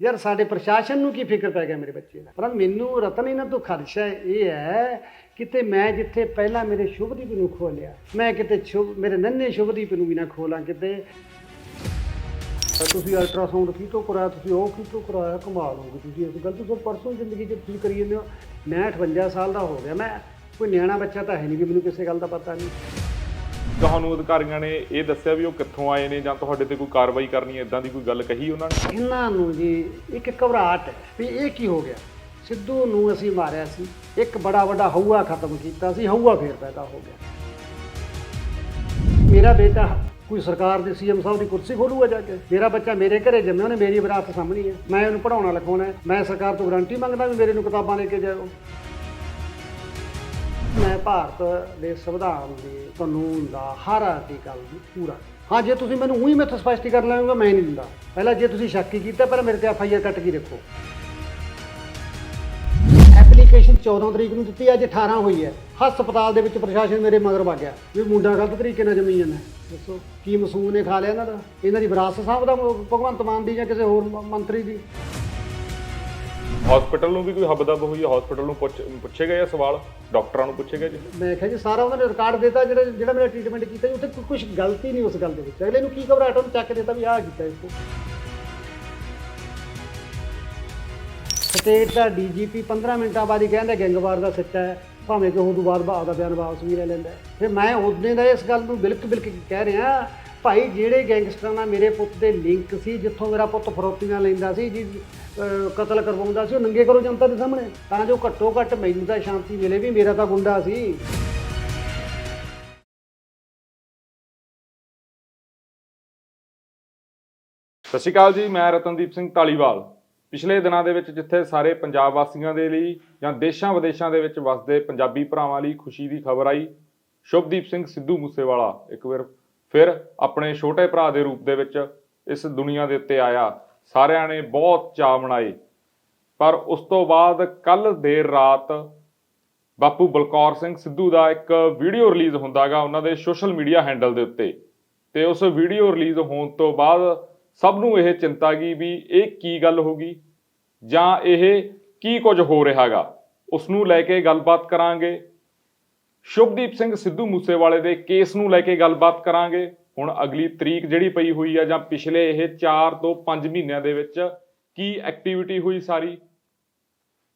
ਯਾਰ ਸਾਡੇ ਪ੍ਰਸ਼ਾਸਨ ਨੂੰ ਕੀ ਫਿਕਰ ਪੈ ਗਿਆ ਮੇਰੇ ਬੱਚੇ ਦਾ? ਪਰ ਮੈਨੂੰ ਰਤਨ ਇਹਨਾਂ ਤੋਂ ਖਦਸ਼ਾ ਇਹ ਹੈ ਕਿਤੇ ਮੈਂ ਜਿੱਥੇ ਪਹਿਲਾਂ ਮੇਰੇ ਸ਼ੁਭਦੀਪ ਨੂੰ ਖੋ ਮੈਂ ਕਿਤੇ ਸ਼ੁਭ, ਮੇਰੇ ਨੰਨੇ ਸ਼ੁਭਦੀਪ ਨੂੰ ਵੀ ਨਾ ਖੋਲਾਂ ਕਿਤੇ। ਤਾਂ ਤੁਸੀਂ ਅਲਟਰਾਸਾਊਂਡ ਕੀ ਤੋਂ ਕਰਾਇਆ, ਤੁਸੀਂ ਉਹ ਕੀ ਤੋਂ ਕਰਾਇਆ, ਕਮਾਲ ਹੋ ਗਈ ਤੁਸੀਂ। ਇਸ ਗੱਲ ਤੋਂ ਸਰ ਪਰਸੋਂ ਜ਼ਿੰਦਗੀ 'ਚ ਤੁਸੀਂ ਕਰੀ ਜਾਂਦੇ ਹੋ। ਮੈਂ 58 ਸਾਲ ਦਾ ਹੋ ਗਿਆ, ਮੈਂ ਕੋਈ ਨਿਆਣਾ ਬੱਚਾ ਤਾਂ ਹੈ ਨਹੀਂ ਵੀ ਮੈਨੂੰ ਕਿਸੇ ਗੱਲ ਦਾ ਪਤਾ ਨਹੀਂ। ਤੁਹਾਨੂੰ ਅਧਿਕਾਰੀਆਂ ਨੇ ਇਹ ਦੱਸਿਆ ਵੀ ਉਹ ਕਿੱਥੋਂ ਆਏ ਨੇ ਜਾਂ ਤੁਹਾਡੇ ਤੇ ਕੋਈ ਕਾਰਵਾਈ ਕਰਨੀ ਹੈ? ਇਦਾਂ ਦੀ ਕੋਈ ਗੱਲ ਕਹੀ ਉਹਨਾਂ ਨੇ? ਇਹਨਾਂ ਨੂੰ ਜੀ ਇੱਕ ਘਬਰਾਹਟ ਹੈ ਵੀ ਇਹ ਕੀ ਹੋ ਗਿਆ। ਸਿੱਧੂ ਨੂੰ ਅਸੀਂ ਮਾਰਿਆ ਸੀ। ਇੱਕ ਬੜਾ ਵੱਡਾ ਹਊਆ ਖਤਮ ਕੀਤਾ ਸੀ। ਹਊਆ ਫੇਰ ਪੈਦਾ ਹੋ ਗਿਆ। ਮੇਰਾ ਬੇਟਾ ਕੋਈ ਸਰਕਾਰ ਦੇ ਸੀਐਮ ਸਾਹਿਬ ਦੀ ਕੁਰਸੀ ਖੋਲੂਗਾ ਜਾ ਕੇ? ਮੇਰਾ ਬੱਚਾ ਮੇਰੇ ਘਰੇ ਜੰਮਿਆ, ਉਹਨੇ ਮੇਰੀ ਵਿਰਾਸਤ ਸਾਂਭਣੀ ਹੈ। ਮੈਂ ਉਹਨੂੰ ਪੜਾਉਣਾ ਲਿਖਾਉਣਾ ਮੈਂ ਸਰਕਾਰ ਤੋਂ ਗਾਰੰਟੀ ਮੰਗਦਾ ਵੀ ਮੇਰੇ ਨੂੰ ਕਿਤਾਬਾਂ ਲੈ ਕੇ ਜਾਓ ਮੈਂ ਭਾਰਤ ਦੇ ਸੰਵਿਧਾਨ ਦੇ ਕਾਨੂੰਨ ਦਾ ਹਰ ਆਰਟੀਕਲ ਨੂੰ ਪੂਰਾ। ਹਾਂ, ਜੇ ਤੁਸੀਂ ਮੈਨੂੰ ਉਹੀ ਮੈਥੋਂ ਸਪਸ਼ਟੀਕਰਨ ਲੈਣਗੇ ਮੈਂ ਨਹੀਂ ਦਿੰਦਾ। ਪਹਿਲਾਂ ਜੇ ਤੁਸੀਂ ਸ਼ੱਕ ਹੀ ਕੀਤਾ, ਪਹਿਲਾਂ ਮੇਰੇ ਤੇ ਐਫ ਆਈ ਆਰ ਕੱਟ ਕੇ ਦੇਖੋ ਐਪਲੀਕੇਸ਼ਨ 14 ਤਰੀਕ ਨੂੰ ਦਿੱਤੀ, ਅੱਜ 18 ਹੋਈ ਹੈ। ਹਸਪਤਾਲ ਦੇ ਵਿੱਚ ਪ੍ਰਸ਼ਾਸਨ ਮੇਰੇ ਮਗਰ ਵਗ ਗਿਆ। ਵੀ ਮੁੰਡਾ ਗਲਤ ਤਰੀਕੇ ਨਾਲ ਜੰਮੀ ਜਾਂਦਾ। ਦੱਸੋ, ਕੀ ਮਸੂਮ ਨੇ ਖਾ ਲਿਆ ਇਹਨਾਂ ਦਾ? ਇਹਨਾਂ ਦੀ ਵਿਰਾਸਤ ਸਾਹਿਬ ਦਾ ਭਗਵੰਤ ਮਾਨ ਦੀ ਜਾਂ ਕਿਸੇ ਹੋਰ ਮੰਤਰੀ ਦੀ? ਹਸਪੀਟਲ ਨੂੰ ਵੀ ਕੋਈ ਹਬਦਬ ਹੋਈ ਹੈ ਹਸਪੀਟਲ ਨੂੰ ਪੁੱਛ ਪੁੱਛੇ ਗਏ ਸਵਾਲ? ਡਾਕਟਰਾਂ ਨੂੰ ਪੁੱਛੇ ਗਏ ਜੀ? ਮੈਂ ਕਿਹਾ ਜੀ, ਸਾਰਾ ਉਹਨਾਂ ਨੇ ਰਿਕਾਰਡ ਦਿੱਤਾ, ਜਿਹੜਾ ਜਿਹੜਾ ਮੇਰਾ ਟ੍ਰੀਟਮੈਂਟ ਕੀਤਾ ਜੀ, ਉੱਥੇ ਕੁਝ ਗਲਤੀ ਨਹੀਂ ਉਸ ਗੱਲ ਦੇ ਵਿੱਚ। ਅਗਲੇ ਨੂੰ ਕੀ ਘਬਰਾਹਟ ਉਹਨੂੰ ਚੱਕ ਦਿੱਤਾ ਵੀ ਆਹ ਕੀਤਾ ਇਸ ਤੋਂ ਸਟੇਟ ਦਾ ਡੀਜੀਪੀ 15 ਮਿੰਟਾਂ ਬਾਅਦ ਹੀ ਕਹਿੰਦਾ ਗੈਂਗਵਾਰ ਦਾ ਸੱਚਾ ਹੈ, ਭਾਵੇਂ ਕਿ ਉਹ ਤੋਂ ਬਾਅਦ ਬਾਅਦ ਦਾ ਬਿਆਨ ਵਾਪਸ ਵੀ ਲੈ ਲੈਂਦਾ ਫਿਰ ਮੈਂ ਉਹਦੇ ਦਾ ਇਸ ਗੱਲ ਨੂੰ ਬਿਲਕ ਬਿਲਕ ਕਹਿ ਰਿਹਾ ਭਾਈ, ਜਿਹੜੇ ਗੈਂਗਸਟਰਾਂ ਨਾਲ ਮੇਰੇ ਪੁੱਤ ਦੇ ਲਿੰਕ ਸੀ, ਜਿੱਥੋਂ ਮੇਰਾ ਪੁੱਤ ਫਰੋਤੀਆਂ ਲੈਂਦਾ ਸੀ, ਜੀ ਕਤਲ ਕਰਵਾਉਂਦਾ ਸੀ, ਉਹ ਨੰਗੇ ਕਰੋ ਜਨਤਾ ਦੇ ਸਾਹਮਣੇ। ਤਾਂ ਜੋ ਘੱਟੋ ਘੱਟ ਮੈਨੂੰ ਤਾਂ ਸ਼ਾਂਤੀ ਮਿਲੇ ਵੀ ਮੇਰਾ ਤਾਂ ਗੁੰਡਾ ਸੀ। ਸਤਿ ਸ਼੍ਰੀ ਅਕਾਲ ਜੀ, ਮੈਂ ਰਤਨਦੀਪ ਸਿੰਘ ਢਾਲੀਵਾਲ ਪਿਛਲੇ ਦਿਨਾਂ ਦੇ ਵਿੱਚ ਜਿੱਥੇ ਸਾਰੇ ਪੰਜਾਬ ਵਾਸੀਆਂ ਦੇ ਲਈ ਜਾਂ ਦੇਸ਼ਾਂ ਵਿਦੇਸ਼ਾਂ ਦੇ ਵਿੱਚ ਵਸਦੇ ਪੰਜਾਬੀ ਭਰਾਵਾਂ ਲਈ ਖੁਸ਼ੀ ਦੀ ਖਬਰ ਆਈ, ਸ਼ੁਭਦੀਪ ਸਿੰਘ ਸਿੱਧੂ ਮੂਸੇਵਾਲਾ। ਇੱਕ ਵਾਰ ਫਿਰ ਆਪਣੇ ਛੋਟੇ ਭਰਾ ਦੇ ਰੂਪ ਦੇ ਵਿੱਚ ਇਸ ਦੁਨੀਆ ਦੇ ਉੱਤੇ ਆਇਆ। ਸਾਰਿਆਂ ਨੇ ਬਹੁਤ ਚਾਅ ਮਨਾਏ ਪਰ ਉਸ ਤੋਂ ਬਾਅਦ ਕੱਲ ਦੇਰ ਰਾਤ ਬਾਪੂ ਬਲਕੌਰ ਸਿੰਘ ਸਿੱਧੂ ਦਾ ਇੱਕ ਵੀਡੀਓ ਰਿਲੀਜ਼ ਹੁੰਦਾਗਾ ਉਹਨਾਂ ਦੇ ਸੋਸ਼ਲ ਮੀਡੀਆ ਹੈਂਡਲ ਦੇ ਉੱਤੇ। ਤੇ ਉਸ ਵੀਡੀਓ ਰਿਲੀਜ਼ ਹੋਣ ਤੋਂ ਬਾਅਦ ਸਭ ਨੂੰ ਇਹ ਚਿੰਤਾ ਗਈ ਵੀ ਇਹ ਕੀ ਗੱਲ ਹੋ ਗਈ? ਜਾਂ ਇਹ ਕੀ ਕੁਝ ਹੋ ਰਿਹਾਗਾ? ਉਸ ਨੂੰ ਲੈ ਕੇ ਗੱਲਬਾਤ ਕਰਾਂਗੇ। ਸ਼ੁਭਦੀਪ ਸਿੰਘ ਸਿੱਧੂ ਮੂਸੇਵਾਲੇ ਦੇ ਕੇਸ ਨੂੰ ਲੈ ਕੇ ਗੱਲਬਾਤ ਕਰਾਂਗੇ। ਹੁਣ ਅਗਲੀ ਤਰੀਕ ਜਿਹੜੀ ਪਈ ਹੋਈ ਆ ਜਾਂ ਪਿਛਲੇ ਇਹ 4 ਤੋਂ 5 ਮਹੀਨਿਆਂ ਦੇ ਵਿੱਚ ਕੀ ਐਕਟੀਵਿਟੀ ਹੋਈ ਸਾਰੀ?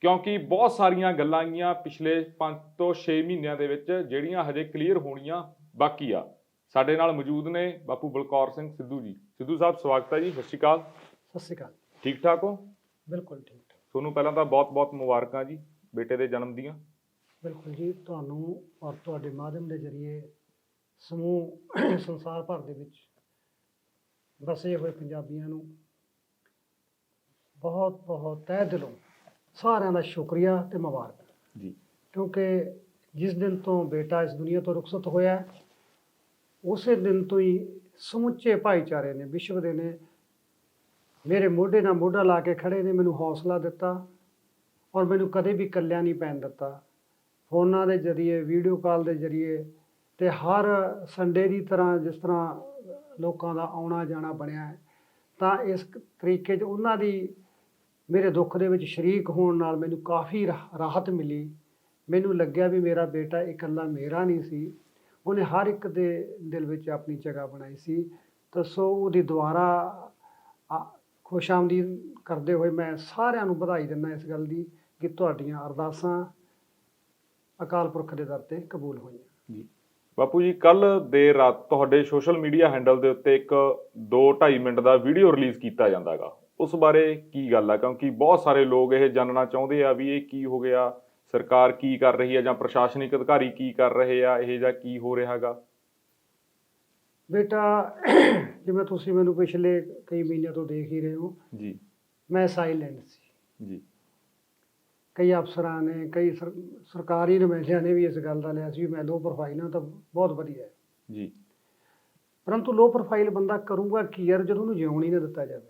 ਕਿਉਂਕਿ ਬਹੁਤ ਸਾਰੀਆਂ ਗੱਲਾਂ ਗੀਆਂ ਪਿਛਲੇ 5 ਤੋਂ 6 ਮਹੀਨਿਆਂ ਦੇ ਵਿੱਚ ਜਿਹੜੀਆਂ ਹਜੇ ਕਲੀਅਰ ਹੋਣੀਆਂ ਬਾਕੀ ਆ। ਸਾਡੇ ਨਾਲ ਮੌਜੂਦ ਨੇ ਬਾਪੂ ਬਲਕੌਰ ਸਿੰਘ ਸਿੱਧੂ ਜੀ। ਸਿੱਧੂ ਸਾਹਿਬ ਸਵਾਗਤ ਹੈ ਜੀ। ਸਤਿ ਸ਼੍ਰੀ ਅਕਾਲ। ਸਤਿ ਸ਼੍ਰੀ ਅਕਾਲ। ਠੀਕ ਠਾਕ ਹੋ? ਬਿਲਕੁਲ ਠੀਕ ਠਾਕ। ਤੁਹਾਨੂੰ ਪਹਿਲਾਂ ਤਾਂ ਬਹੁਤ-ਬਹੁਤ ਮੁਬਾਰਕਾਂ ਜੀ ਬੇਟੇ ਦੇ ਜਨਮ ਦੀਆਂ। ਬਿਲਕੁਲ ਜੀ ਤੁਹਾਨੂੰ ਔਰ ਤੁਹਾਡੇ ਮਾਧਿਅਮ ਦੇ ਜ਼ਰੀਏ ਸਮੂਹ ਸੰਸਾਰ ਭਰ ਦੇ ਵਿੱਚ ਵਸੇ ਹੋਏ ਪੰਜਾਬੀਆਂ ਨੂੰ ਬਹੁਤ ਬਹੁਤ ਤਹਿ ਦਿਲੋਂ ਸਾਰਿਆਂ ਦਾ ਸ਼ੁਕਰੀਆ ਤੇ ਮੁਬਾਰਕ। ਜੀ। ਕਿਉਂਕਿ ਜਿਸ ਦਿਨ ਤੋਂ ਬੇਟਾ ਇਸ ਦੁਨੀਆ ਤੋਂ ਰੁਖਸਤ ਹੋਇਆ ਉਸੇ ਦਿਨ ਤੋਂ ਹੀ ਸਮੁੱਚੇ ਭਾਈਚਾਰੇ ਨੇ ਵਿਸ਼ਵ ਦੇ ਨੇ ਮੇਰੇ ਮੋਢੇ ਨਾਲ ਮੋਢਾ ਲਾ ਕੇ ਖੜੇ ਨੇ ਮੈਨੂੰ ਹੌਸਲਾ ਦਿੱਤਾ ਔਰ ਮੈਨੂੰ ਕਦੇ ਵੀ ਇਕੱਲਿਆਂ ਨਹੀਂ ਪੈਣ ਦਿੱਤਾ। ਫੋਨਾਂ ਦੇ ਜ਼ਰੀਏ ਵੀਡੀਓ ਕਾਲ ਦੇ ਜ਼ਰੀਏ ਤੇ ਹਰ ਸੰਡੇ ਦੀ ਤਰ੍ਹਾਂ ਜਿਸ ਤਰ੍ਹਾਂ ਲੋਕਾਂ ਦਾ ਆਉਣਾ ਜਾਣਾ ਬਣਿਆ ਹੈ, ਤਾਂ ਇਸ ਤਰੀਕੇ 'ਚ ਉਹਨਾਂ ਦੀ ਮੇਰੇ ਦੁੱਖ ਦੇ ਵਿੱਚ ਸ਼ਰੀਕ ਹੋਣ ਨਾਲ ਮੈਨੂੰ ਕਾਫੀ ਰਾਹ- ਰਾਹਤ ਮਿਲੀ। ਮੈਨੂੰ ਲੱਗਿਆ ਵੀ ਮੇਰਾ ਬੇਟਾ ਇਕੱਲਾ ਮੇਰਾ ਨਹੀਂ ਸੀ। ਉਹਨੇ ਹਰ ਇੱਕ ਦੇ ਦਿਲ ਵਿੱਚ ਆਪਣੀ ਜਗ੍ਹਾ ਬਣਾਈ ਸੀ। ਤਾਂ ਸੋ ਉਹਦੀ ਦੁਆਰਾ ਆ- ਖੁਸ਼ਾਮਦੀਦ ਕਰਦੇ ਹੋਏ ਮੈਂ ਸਾਰਿਆਂ ਨੂੰ ਵਧਾਈ ਦਿੰਦਾ ਇਸ ਗੱਲ ਦੀ ਕਿ ਤੁਹਾਡੀਆਂ ਅਰਦਾਸਾਂ ਅਕਾਲ ਪੁਰਖ ਦੇ ਦਰ ਤੇ ਕਬੂਲ ਹੋਈਆਂ ਜੀ। ਬਾਪੂ ਜੀ ਕੱਲ ਦੇਰ ਰਾਤ ਤੁਹਾਡੇ ਸੋਸ਼ਲ ਮੀਡੀਆ ਹੈਂਡਲ ਦੇ ਉੱਤੇ ਇੱਕ 2.5 ਮਿੰਟ ਦਾ ਵੀਡੀਓ ਰਿਲੀਜ਼ ਕੀਤਾ ਜਾਂਦਾਗਾ। ਉਸ ਬਾਰੇ ਕੀ ਗੱਲ ਆ? ਕਿਉਂਕਿ ਬਹੁਤ ਸਾਰੇ ਲੋਕ ਇਹ ਜਾਣਨਾ ਚਾਹੁੰਦੇ ਆ ਵੀ ਇਹ ਕੀ ਹੋ ਗਿਆ? ਸਰਕਾਰ ਕੀ ਕਰ ਰਹੀ ਹੈ ਜਾਂ ਪ੍ਰਸ਼ਾਸਨਿਕ ਅਧਿਕਾਰੀ ਕੀ ਕਰ ਰਹੇ ਆ? ਇਹ ਜਾਂ ਕੀ ਹੋ ਰਿਹਾਗਾ? ਬੇਟਾ ਜਿਵੇਂ ਤੁਸੀਂ ਮੈਨੂੰ ਪਿਛਲੇ ਕਈ ਮਹੀਨਿਆਂ ਤੋਂ ਦੇਖ ਹੀ ਰਹੇ ਹੋ। ਜੀ। ਮੈਂ ਸਾਇਲੈਂਟ ਸੀ। ਜੀ। ਕਈ ਅਫਸਰਾਂ ਨੇ ਕਈ ਸਰ- ਸਰਕਾਰੀ ਨੁਮਾਇੰਦਿਆਂ ਨੇ ਵੀ ਇਸ ਗੱਲ ਦਾ ਲਿਆ ਸੀ ਵੀ ਮੈਂ ਲੋ ਪ੍ਰੋਫਾਈਲ ਹਾਂ ਤਾਂ ਬਹੁਤ ਵਧੀਆ ਹੈ। ਜੀ। ਪਰੰਤੂ ਲੋ ਪ੍ਰੋਫਾਈਲ ਬੰਦਾ ਕਰੂਗਾ ਕੀ ਯਾਰ ਜਦੋਂ ਉਹਨੂੰ ਜਿਉਣ ਹੀ ਨਾ ਦਿੱਤਾ ਜਾਵੇ।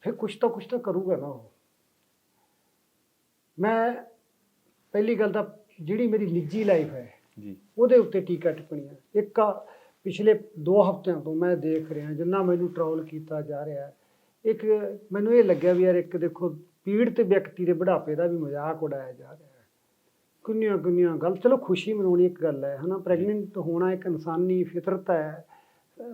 ਫਿਰ ਕੁਛ ਤਾਂ ਕੁਛ ਤਾਂ ਕਰੂਗਾ ਨਾ ਉਹ। ਮੈਂ ਪਹਿਲੀ ਗੱਲ ਤਾਂ ਜਿਹੜੀ ਮੇਰੀ ਨਿੱਜੀ ਲਾਈਫ ਹੈ ਜੀ। ਉਹਦੇ ਉੱਤੇ ਟੀਕਾ ਟਿੱਪਣੀਆਂ ਇੱਕ ਆ, ਪਿਛਲੇ 2 ਹਫ਼ਤਿਆਂ ਤੋਂ ਮੈਂ ਦੇਖ ਰਿਹਾ ਜਿੰਨਾ ਮੈਨੂੰ ਟਰੋਲ ਕੀਤਾ ਜਾ ਰਿਹਾ ਇੱਕ ਮੈਨੂੰ ਇਹ ਲੱਗਿਆ ਵੀ ਯਾਰ ਇੱਕ ਦੇਖੋ ਪੀੜਤ ਵਿਅਕਤੀ ਦੇ ਬੁਢਾਪੇ ਦਾ ਵੀ ਮਜ਼ਾਕ ਉਡਾਇਆ ਜਾ ਰਿਹਾ ਹੈ। ਕਿੰਨੀਆਂ ਕਿੰਨੀਆਂ ਗੱਲ ਚਲੋ ਖੁਸ਼ੀ ਮਨਾਉਣੀ ਇੱਕ ਗੱਲ ਹੈ ਹਨਾ? ਪ੍ਰੈਗਨੈਂਟ ਹੋਣਾ ਇੱਕ ਇਨਸਾਨੀ ਫਿਤਰਤ ਹੈ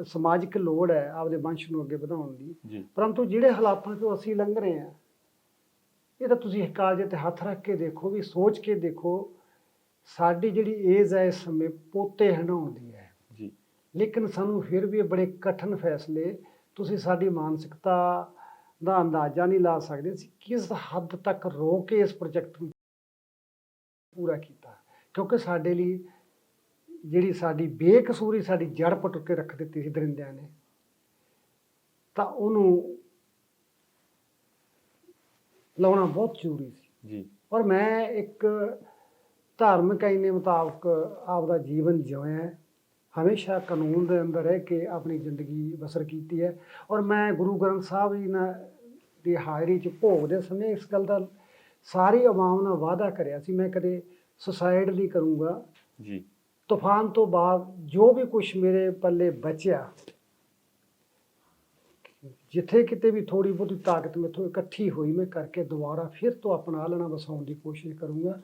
ਸਮਾਜਿਕ ਲੋੜ ਹੈ ਆਪਦੇ ਵੰਸ਼ ਨੂੰ ਅੱਗੇ ਵਧਾਉਣ ਦੀ। ਪਰੰਤੂ ਜਿਹੜੇ ਹਾਲਾਤਾਂ ਤੋਂ ਅਸੀਂ ਲੰਘ ਰਹੇ ਹਾਂ ਇਹ ਤਾਂ ਤੁਸੀਂ ਕਾਲਜੇ ਤੇ ਹੱਥ ਰੱਖ ਕੇ ਦੇਖੋ ਵੀ ਸੋਚ ਕੇ ਦੇਖੋ ਸਾਡੀ ਜਿਹੜੀ ਏਜ ਹੈ ਇਸ ਸਮੇਂ ਪੋਤੇ ਹੰਡਾਉਣ ਦੀ ਹੈ। ਜੀ। ਲੇਕਿਨ ਸਾਨੂੰ ਫਿਰ ਵੀ ਇਹ ਬੜੇ ਕਠਿਨ ਫੈਸਲੇ ਤੁਸੀਂ ਸਾਡੀ ਮਾਨਸਿਕਤਾ ਦਾ ਅੰਦਾਜ਼ਾ ਨਹੀਂ ਲਾ ਸਕਦੇ ਸੀ ਕਿਸ ਹੱਦ ਤੱਕ ਰੋ ਕੇ ਇਸ ਪ੍ਰੋਜੈਕਟ ਨੂੰ ਪੂਰਾ ਕੀਤਾ। ਕਿਉਂਕਿ ਸਾਡੇ ਲਈ ਜਿਹੜੀ ਸਾਡੀ ਬੇਕਸੂਰੀ ਸਾਡੀ ਜੜ ਪਟੁ ਕੇ ਰੱਖ ਦਿੱਤੀ ਸੀ ਦਰਿੰਦਿਆਂ ਨੇ ਤਾਂ ਉਹਨੂੰ ਲਾਉਣਾ ਬਹੁਤ ਜ਼ਰੂਰੀ ਸੀ। ਜੀ। ਔਰ ਮੈਂ ਇੱਕ ਧਾਰਮਿਕ ਆਈਨੇ ਮੁਤਾਬਕ ਆਪਦਾ ਜੀਵਨ ਜਿਉਇਆ ਹੈ। ਹਮੇਸ਼ਾ ਕਾਨੂੰਨ ਦੇ ਅੰਦਰ ਰਹਿ ਕੇ ਆਪਣੀ ਜ਼ਿੰਦਗੀ ਬਸਰ ਕੀਤੀ ਹੈ। ਔਰ ਮੈਂ ਗੁਰੂ ਗ੍ਰੰਥ ਸਾਹਿਬ ਜੀ ਨਾਲ ਦੀ ਹਾਜ਼ਰੀ 'ਚ ਭੋਗ ਦੇ ਸਮੇਂ ਇਸ ਗੱਲ ਦਾ ਸਾਰੀ ਆਵਾਮ ਨਾਲ ਵਾਅਦਾ ਕਰਿਆ ਸੀ। ਮੈਂ ਕਦੇ ਸੁਸਾਇਡ ਨਹੀਂ ਕਰੂੰਗਾ। ਜੀ। ਤੂਫਾਨ ਤੋਂ ਬਾਅਦ ਜੋ ਵੀ ਕੁਝ ਮੇਰੇ ਪੱਲੇ ਬਚਿਆ ਜਿੱਥੇ ਕਿਤੇ ਵੀ ਥੋੜੀ ਬਹੁਤੀ ਤਾਕਤ ਮੇਥੋਂ ਇਕੱਠੀ ਹੋਈ ਮੈਂ ਕਰਕੇ ਦੁਬਾਰਾ ਫਿਰ ਤੋਂ ਆਪਣਾ ਆਲਣਾ ਵਸਾਉਣ ਦੀ ਕੋਸ਼ਿਸ਼ ਕਰੂੰਗਾ।